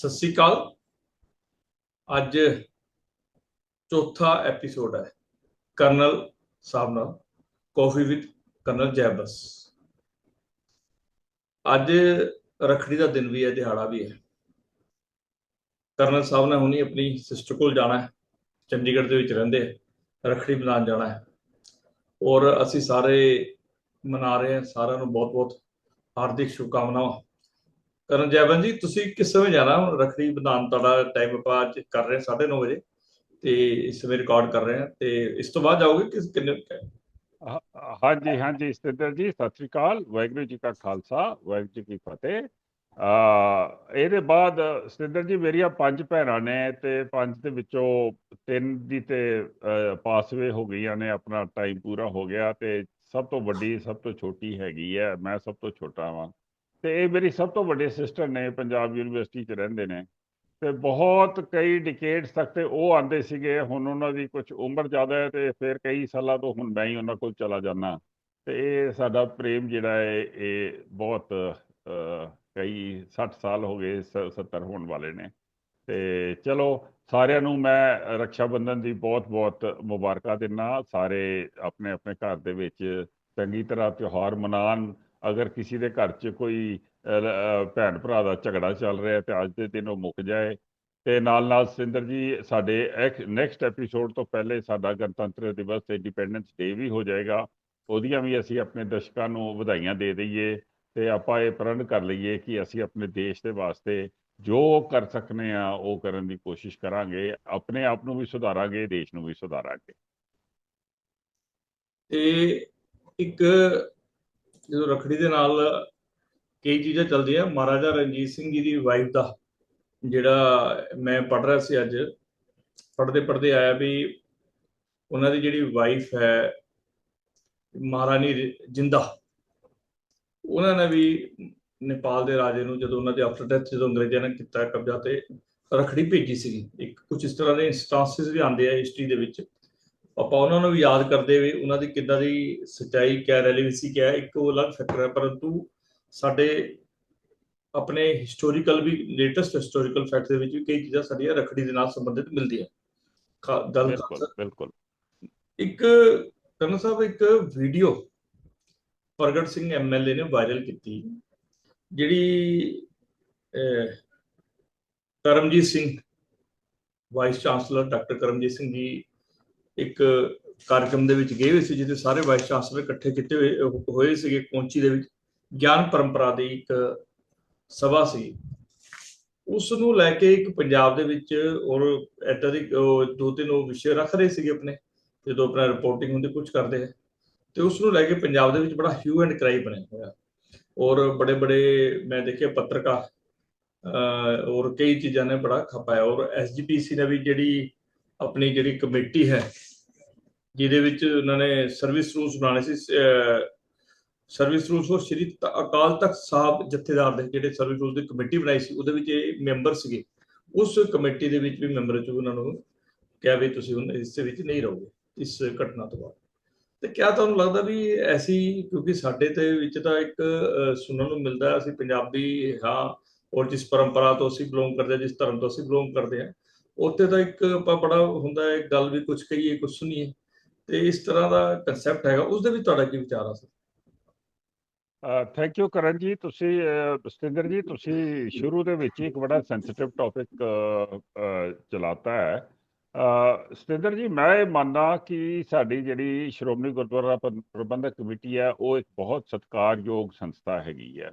ਸਤਿ ਸ੍ਰੀ ਅਕਾਲ। ਅੱਜ ਚੌਥਾ ਐਪੀਸੋਡ ਹੈ ਕਰਨਲ ਸਾਹਿਬ ਨਾਲ ਕਾਫੀ ਵਿਦ ਕਰਨਲ ਜੈਬਸ। ਅੱਜ ਰਖੜੀ ਦਾ ਦਿਨ ਵੀ ਹੈ, ਦਿਹਾੜਾ ਵੀ ਹੈ। ਕਰਨਲ ਸਾਹਿਬ ਨੇ ਹੁਣੀ ਆਪਣੀ ਸਿਸਟਰ ਕੋਲ ਜਾਣਾ ਹੈ, ਚੰਡੀਗੜ੍ਹ ਦੇ ਵਿੱਚ ਰਹਿੰਦੇ ਹੈ ਰਖੜੀ ਬਣਾਉਣ ਜਾਣਾ ਹੈ। ਔਰ ਅਸੀਂ ਸਾਰੇ ਮਨਾ ਰਹੇ ਹਾਂ, ਸਾਰਿਆਂ ਨੂੰ ਬਹੁਤ-ਬਹੁਤ ਹਾਰਦਿਕ ਸ਼ੁਭਕਾਮਨਾਵਾਂ। ਕਰਨ ਜੈਵਨ ਜੀ, ਤੁਸੀਂ ਕਿਸ ਸਮੇਂ ਜਾਣਾ? ਹੁਣ ਰਖੜੀ ਬੰਧਾਨ ਤੁਹਾਡਾ ਟਾਈਮ ਆਪਾਂ ਅੱਜ ਕਰ ਰਹੇ ਹਾਂ 9:30 ਵਜੇ ਤੇ ਇਸ ਸਮੇਂ ਰਿਕਾਰਡ ਕਰ ਰਹੇ ਹਾਂ ਤੇ ਇਸ ਤੋਂ ਬਾਅਦ ਜਾਓਗੇ ਕਿਸ ਕਿੰਨੇ ਹਾਂਜੀ ਹਾਂਜੀ, ਸਤਿੰਦਰ ਜੀ, ਸਤਿ ਸ੍ਰੀ ਅਕਾਲ, ਵਾਹਿਗੁਰੂ ਜੀ ਕਾ ਖਾਲਸਾ, ਵਾਹਿਗੁਰੂ ਜੀ ਕੀ ਫਤਿਹ। ਆ, ਇਹਦੇ ਬਾਅਦ ਸਤਿੰਦਰ ਜੀ, ਮੇਰੀਆਂ ਪੰਜ ਭੈਣਾਂ ਨੇ ਤੇ ਪੰਜ ਦੇ ਵਿੱਚੋਂ ਤਿੰਨ ਦੀ ਤੇ ਪਾਸਵੇ ਹੋ ਗਈਆਂ ਨੇ, ਆਪਣਾ ਟਾਈਮ ਪੂਰਾ ਹੋ ਗਿਆ ਤੇ ਸਭ ਤੋਂ ਵੱਡੀ, ਸਭ ਤੋਂ ਛੋਟੀ ਹੈਗੀ ਹੈ, ਮੈਂ ਸਭ ਤੋਂ ਛੋਟਾ ਵਾਂ। ਤੇ ਇਹ ਮੇਰੀ ਸਭ ਤੋਂ ਵੱਡੇ ਸਿਸਟਰ ਨੇ ਪੰਜਾਬ ਯੂਨੀਵਰਸਿਟੀ 'ਚ ਰਹਿੰਦੇ ਨੇ। ਤੇ ਬਹੁਤ ਕਈ ਡਿਕੇਡਸ ਤੱਕ ਤੇ ਉਹ ਆਂਦੇ ਸੀਗੇ, ਹੁਣ ਉਹਨਾਂ ਦੀ ਕੁਝ ਉਮਰ ਜ਼ਿਆਦਾ ਹੈ ਤੇ ਫਿਰ ਕਈ ਸਾਲਾਂ ਤੋਂ ਹੁਣ ਮੈਂ ਹੀ ਉਹਨਾਂ ਕੋਲ ਚਲਾ ਜਾਂਦਾ। ਤੇ ਇਹ ਸਾਡਾ ਪ੍ਰੇਮ ਜਿਹੜਾ ਹੈ, ਇਹ ਬਹੁਤ ਕਈ 60 ਸਾਲ ਹੋ ਗਏ, ਸ- 70 ਹੋਣ ਵਾਲੇ ਨੇ। ਤੇ ਚਲੋ, ਸਾਰਿਆਂ ਨੂੰ ਮੈਂ ਰਕਸ਼ਾ ਬੰਧਨ ਦੀ ਬਹੁਤ-ਬਹੁਤ ਮੁਬਾਰਕਾਂ ਦਿੰਦਾ। ਸਾਰੇ ਆਪਣੇ ਆਪਣੇ ਘਰ ਦੇ ਵਿੱਚ ਚੰਗੀ ਤਰ੍ਹਾਂ ਤਿਉਹਾਰ ਮਨਾਉਣ ਅਗਰ ਕਿਸੇ ਦੇ ਘਰ 'ਚ ਕੋਈ ਭੈਣ ਭਰਾ ਦਾ ਝਗੜਾ ਚੱਲ ਰਿਹਾ ਤੇ ਅੱਜ ਦੇ ਦਿਨ ਉਹ ਮੁੱਕ ਜਾਏ, ਤੇ ਨਾਲ ਨਾਲ ਸਿੰਦਰ ਜੀ, ਸਾਡੇ ਨੈਕਸਟ ਐਪੀਸੋਡ ਤੋਂ ਪਹਿਲੇ ਸਾਡਾ ਗਣਤੰਤਰ ਦਿਵਸ ਤੇ ਇੰਡੀਪੈਂਡੈਂਸ ਡੇ ਵੀ ਹੋ ਜਾਏਗਾ, ਉਹਦੀਆਂ ਵੀ ਅਸੀਂ ਆਪਣੇ ਦਰਸ਼ਕਾਂ ਨੂੰ ਵਧਾਈਆਂ ਦੇ ਦਈਏ ਤੇ ਆਪਾਂ ਇਹ ਪ੍ਰਣ ਕਰ ਲਈਏ ਕਿ ਅਸੀਂ ਆਪਣੇ ਦੇਸ਼ ਦੇ ਵਾਸਤੇ ਜੋ ਕਰ ਸਕਨੇ ਆ, ਉਹ ਕਰਨ ਦੀ ਕੋਸ਼ਿਸ਼ ਕਰਾਂਗੇ, ਆਪਣੇ ਆਪ ਨੂੰ ਵੀ ਸੁਧਾਰਾਂਗੇ, ਦੇਸ਼ ਨੂੰ ਵੀ ਸੁਧਾਰਾਂਗੇ। ਤੇ ਇੱਕ ਜਦੋਂ ਰਖੜੀ ਦੇ ਨਾਲ ਕਈ ਚੀਜ਼ਾਂ ਚੱਲਦੀਆਂ, ਮਹਾਰਾਜਾ ਰਣਜੀਤ ਸਿੰਘ ਜੀ ਦੀ ਵਾਈਫ ਦਾ, ਜਿਹੜਾ ਮੈਂ ਪੜ ਰਿਹਾ ਸੀ ਅੱਜ ਪੜਦੇ ਪੜਦੇ ਆਇਆ ਵੀ ਉਹਨਾਂ ਦੀ ਜਿਹੜੀ ਵਾਈਫ ਹੈ, ਮਹਾਰਾਣੀ ਜਿੰਦਾ, ਉਹਨਾਂ ਨੇ ਵੀ ਨੇਪਾਲ ਦੇ ਰਾਜੇ ਨੂੰ ਜਦੋਂ ਉਹਨਾਂ ਦੇ ਆਫਟਰ ਡੈਥ ਜਦੋਂ ਅੰਗਰੇਜ਼ਾਂ ਨੇ ਕੀਤਾ ਕਬਜ਼ਾ ਤੇ ਰਖੜੀ ਭੇਜੀ ਸੀਗੀ। ਇੱਕ ਕੁਝ ਇਸ ਤਰ੍ਹਾਂ ਦੇ ਇੰਸਟੈਂਸਸ ਵੀ ਆਉਂਦੇ ਆ ਹਿਸਟਰੀ ਦੇ ਵਿੱਚ। ਆਪਾਂ ਉਹਨਾਂ ਨੂੰ ਵੀ ਯਾਦ ਕਰਦੇ ਹੋਏ ਉਹਨਾਂ ਦੀ ਕਿੱਦਾਂ ਦੀ ਸੱਚਾਈ ਕਿਆ ਰੈਲੇਵੈਂਸੀ ਕਿਆ ਇੱਕ ਉਹ ਅਲੱਗ ਫੈਕਟਰ ਹੈ ਪਰੰਤੂ ਸਾਡੇ ਆਪਣੇ ਹਿਸਟੋਰੀਕਲ ਵੀ ਲੇਟੈਸਟ ਹਿਸਟੋਰੀਕਲ ਫੈਕਟ ਦੇ ਵਿੱਚ ਵੀ ਕਈ ਚੀਜ਼ਾਂ ਸਾਡੀਆਂ ਰਖੜੀ ਦੇ ਨਾਲ ਸੰਬੰਧਿਤ ਮਿਲਦੀਆਂ। ਗੱਲ ਬਿਲਕੁਲ ਇੱਕ ਕਰਨਲ ਸਾਹਿਬ ਇੱਕ ਵੀਡੀਓ ਪ੍ਰਗਟ ਸਿੰਘ ਐਮਐਲਏ ਨੇ ਵਾਇਰਲ ਕੀਤੀ ਜਿਹੜੀ Karamjit Singh vice chancellor doctor Karamjit Singh ji ਇੱਕ ਕਾਰਜਕ੍ਰਮ ਦੇ ਵਿੱਚ ਗਏ ਹੋਏ ਸੀ ਜਿੱਥੇ ਸਾਰੇ ਵਾਈਸ ਚਾਂਸਲਰ ਇਕੱਠੇ ਕੀਤੇ ਹੋਏ ਹੋਏ ਸੀਗੇ। ਕੋਂਚੀ ਦੇ ਵਿੱਚ ਗਿਆਨ ਪਰੰਪਰਾ ਦੀ ਇੱਕ ਸਭਾ ਸੀ। ਉਸ ਨੂੰ ਲੈ ਕੇ ਇੱਕ ਪੰਜਾਬ ਦੇ ਵਿੱਚ ਔਰ ਏਦਾਂ ਦੀ ਦੋ ਤਿੰਨ ਉਹ ਵਿਸ਼ੇ ਰੱਖ ਰਹੇ ਸੀਗੇ ਆਪਣੇ ਜਦੋਂ ਆਪਣਾ ਰਿਪੋਰਟਿੰਗ ਹੁੰਦੀ ਕੁਝ ਕਰਦੇ ਹੈ ਤੇ ਉਸ ਨੂੰ ਲੈ ਕੇ ਪੰਜਾਬ ਦੇ ਵਿੱਚ ਬੜਾ ਹਿਊ ਐਂਡ ਕਰਾਈ ਬਣਿਆ ਹੋਇਆ। ਔਰ ਬੜੇ ਬੜੇ ਮੈਂ ਦੇਖਿਆ ਪੱਤਰਕਾਰ ਅਹ, ਔਰ ਕਈ ਚੀਜ਼ਾਂ ਨੇ ਬੜਾ ਖਪਾਇਆ। ਔਰ ਐਸਜੀਪੀਸੀ ਨੇ ਵੀ ਜਿਹੜੀ ਆਪਣੀ ਜਿਹੜੀ ਕਮੇਟੀ ਹੈ, ਜਿਹਦੇ ਵਿੱਚ ਉਹਨਾਂ ਨੇ ਸਰਵਿਸ ਰੂਲਸ ਬਣਾਉਣੇ ਸੀ ਸਰਵਿਸ ਰੂਲਸ ਉਹ ਸ਼੍ਰੀ ਅਕਾਲ ਤਖਤ ਸਾਹਿਬ ਜਥੇਦਾਰ ਦੇ ਜਿਹੜੇ ਸਰਵਿਸ ਰੂਲਸ ਦੀ ਕਮੇਟੀ ਬਣਾਈ ਸੀ, ਉਹਦੇ ਵਿੱਚ ਇਹ ਮੈਂਬਰ ਸੀਗੇ। ਉਸ ਕਮੇਟੀ ਦੇ ਵਿੱਚ ਵੀ ਮੈਂਬਰ ਚ ਉਹਨਾਂ ਨੂੰ ਕਿਹਾ ਵੀ ਤੁਸੀਂ ਹੁਣ ਇਸ ਦੇ ਵਿੱਚ ਨਹੀਂ ਰਹੋਗੇ, ਇਸ ਘਟਨਾ ਤੋਂ ਬਾਅਦ। ਤੇ ਕਿਆ ਤੁਹਾਨੂੰ ਲੱਗਦਾ ਵੀ ਐਸੀ, ਕਿਉਂਕਿ ਸਾਡੇ ਤੇ ਵਿੱਚ ਤਾਂ ਇੱਕ ਸੁਣਨ ਨੂੰ ਮਿਲਦਾ ਅਸੀਂ ਪੰਜਾਬੀ ਹਾਂ, ਔਰ ਜਿਸ ਪਰੰਪਰਾ ਤੋਂ ਅਸੀਂ ਬਿਲੋਂਗ ਕਰਦੇ ਹਾਂ, ਜਿਸ ਧਰਮ ਤੋਂ ਅਸੀਂ ਬਿਲੋਂਗ ਕਰਦੇ ਹਾਂ ਉੱਥੇ ਤਾਂ ਇੱਕ ਆਪਾਂ ਬੜਾ ਹੁੰਦਾ ਹੈ, ਗੱਲ ਵੀ ਕੁਝ ਕਹੀਏ ਕੁਝ ਸੁਣੀਏ। ਤੇ ਇਸ ਤਰ੍ਹਾਂ ਦਾ ਕਨਸੈਪਟ ਹੈਗਾ। ਉਸ ਦੇ ਵਿੱਚ ਤੁਹਾਡਾ ਕੀ ਵਿਚਾਰ ਆ ਸਰ ਥੈਂਕ ਯੂ ਕਰਨ ਜੀ। ਤੁਸੀਂ ਸਤਿੰਦਰ ਜੀ, ਤੁਸੀਂ ਸ਼ੁਰੂ ਦੇ ਵਿੱਚ ਇੱਕ ਬੜਾ ਸੈਂਸਿਟਿਵ ਟੌਪਿਕ ਚਲਾਤਾ ਹੈ। ਸਤਿੰਦਰ ਜੀ, ਮੈਂ ਇਹ ਮੰਨਦਾ ਕਿ ਸਾਡੀ ਜਿਹੜੀ ਸ਼੍ਰੋਮਣੀ ਗੁਰਦੁਆਰਾ ਪ੍ਰਬੰਧਕ ਕਮੇਟੀ ਹੈ, ਉਹ ਇੱਕ ਬਹੁਤ ਸਤਿਕਾਰਯੋਗ ਸੰਸਥਾ ਹੈਗੀ ਹੈ।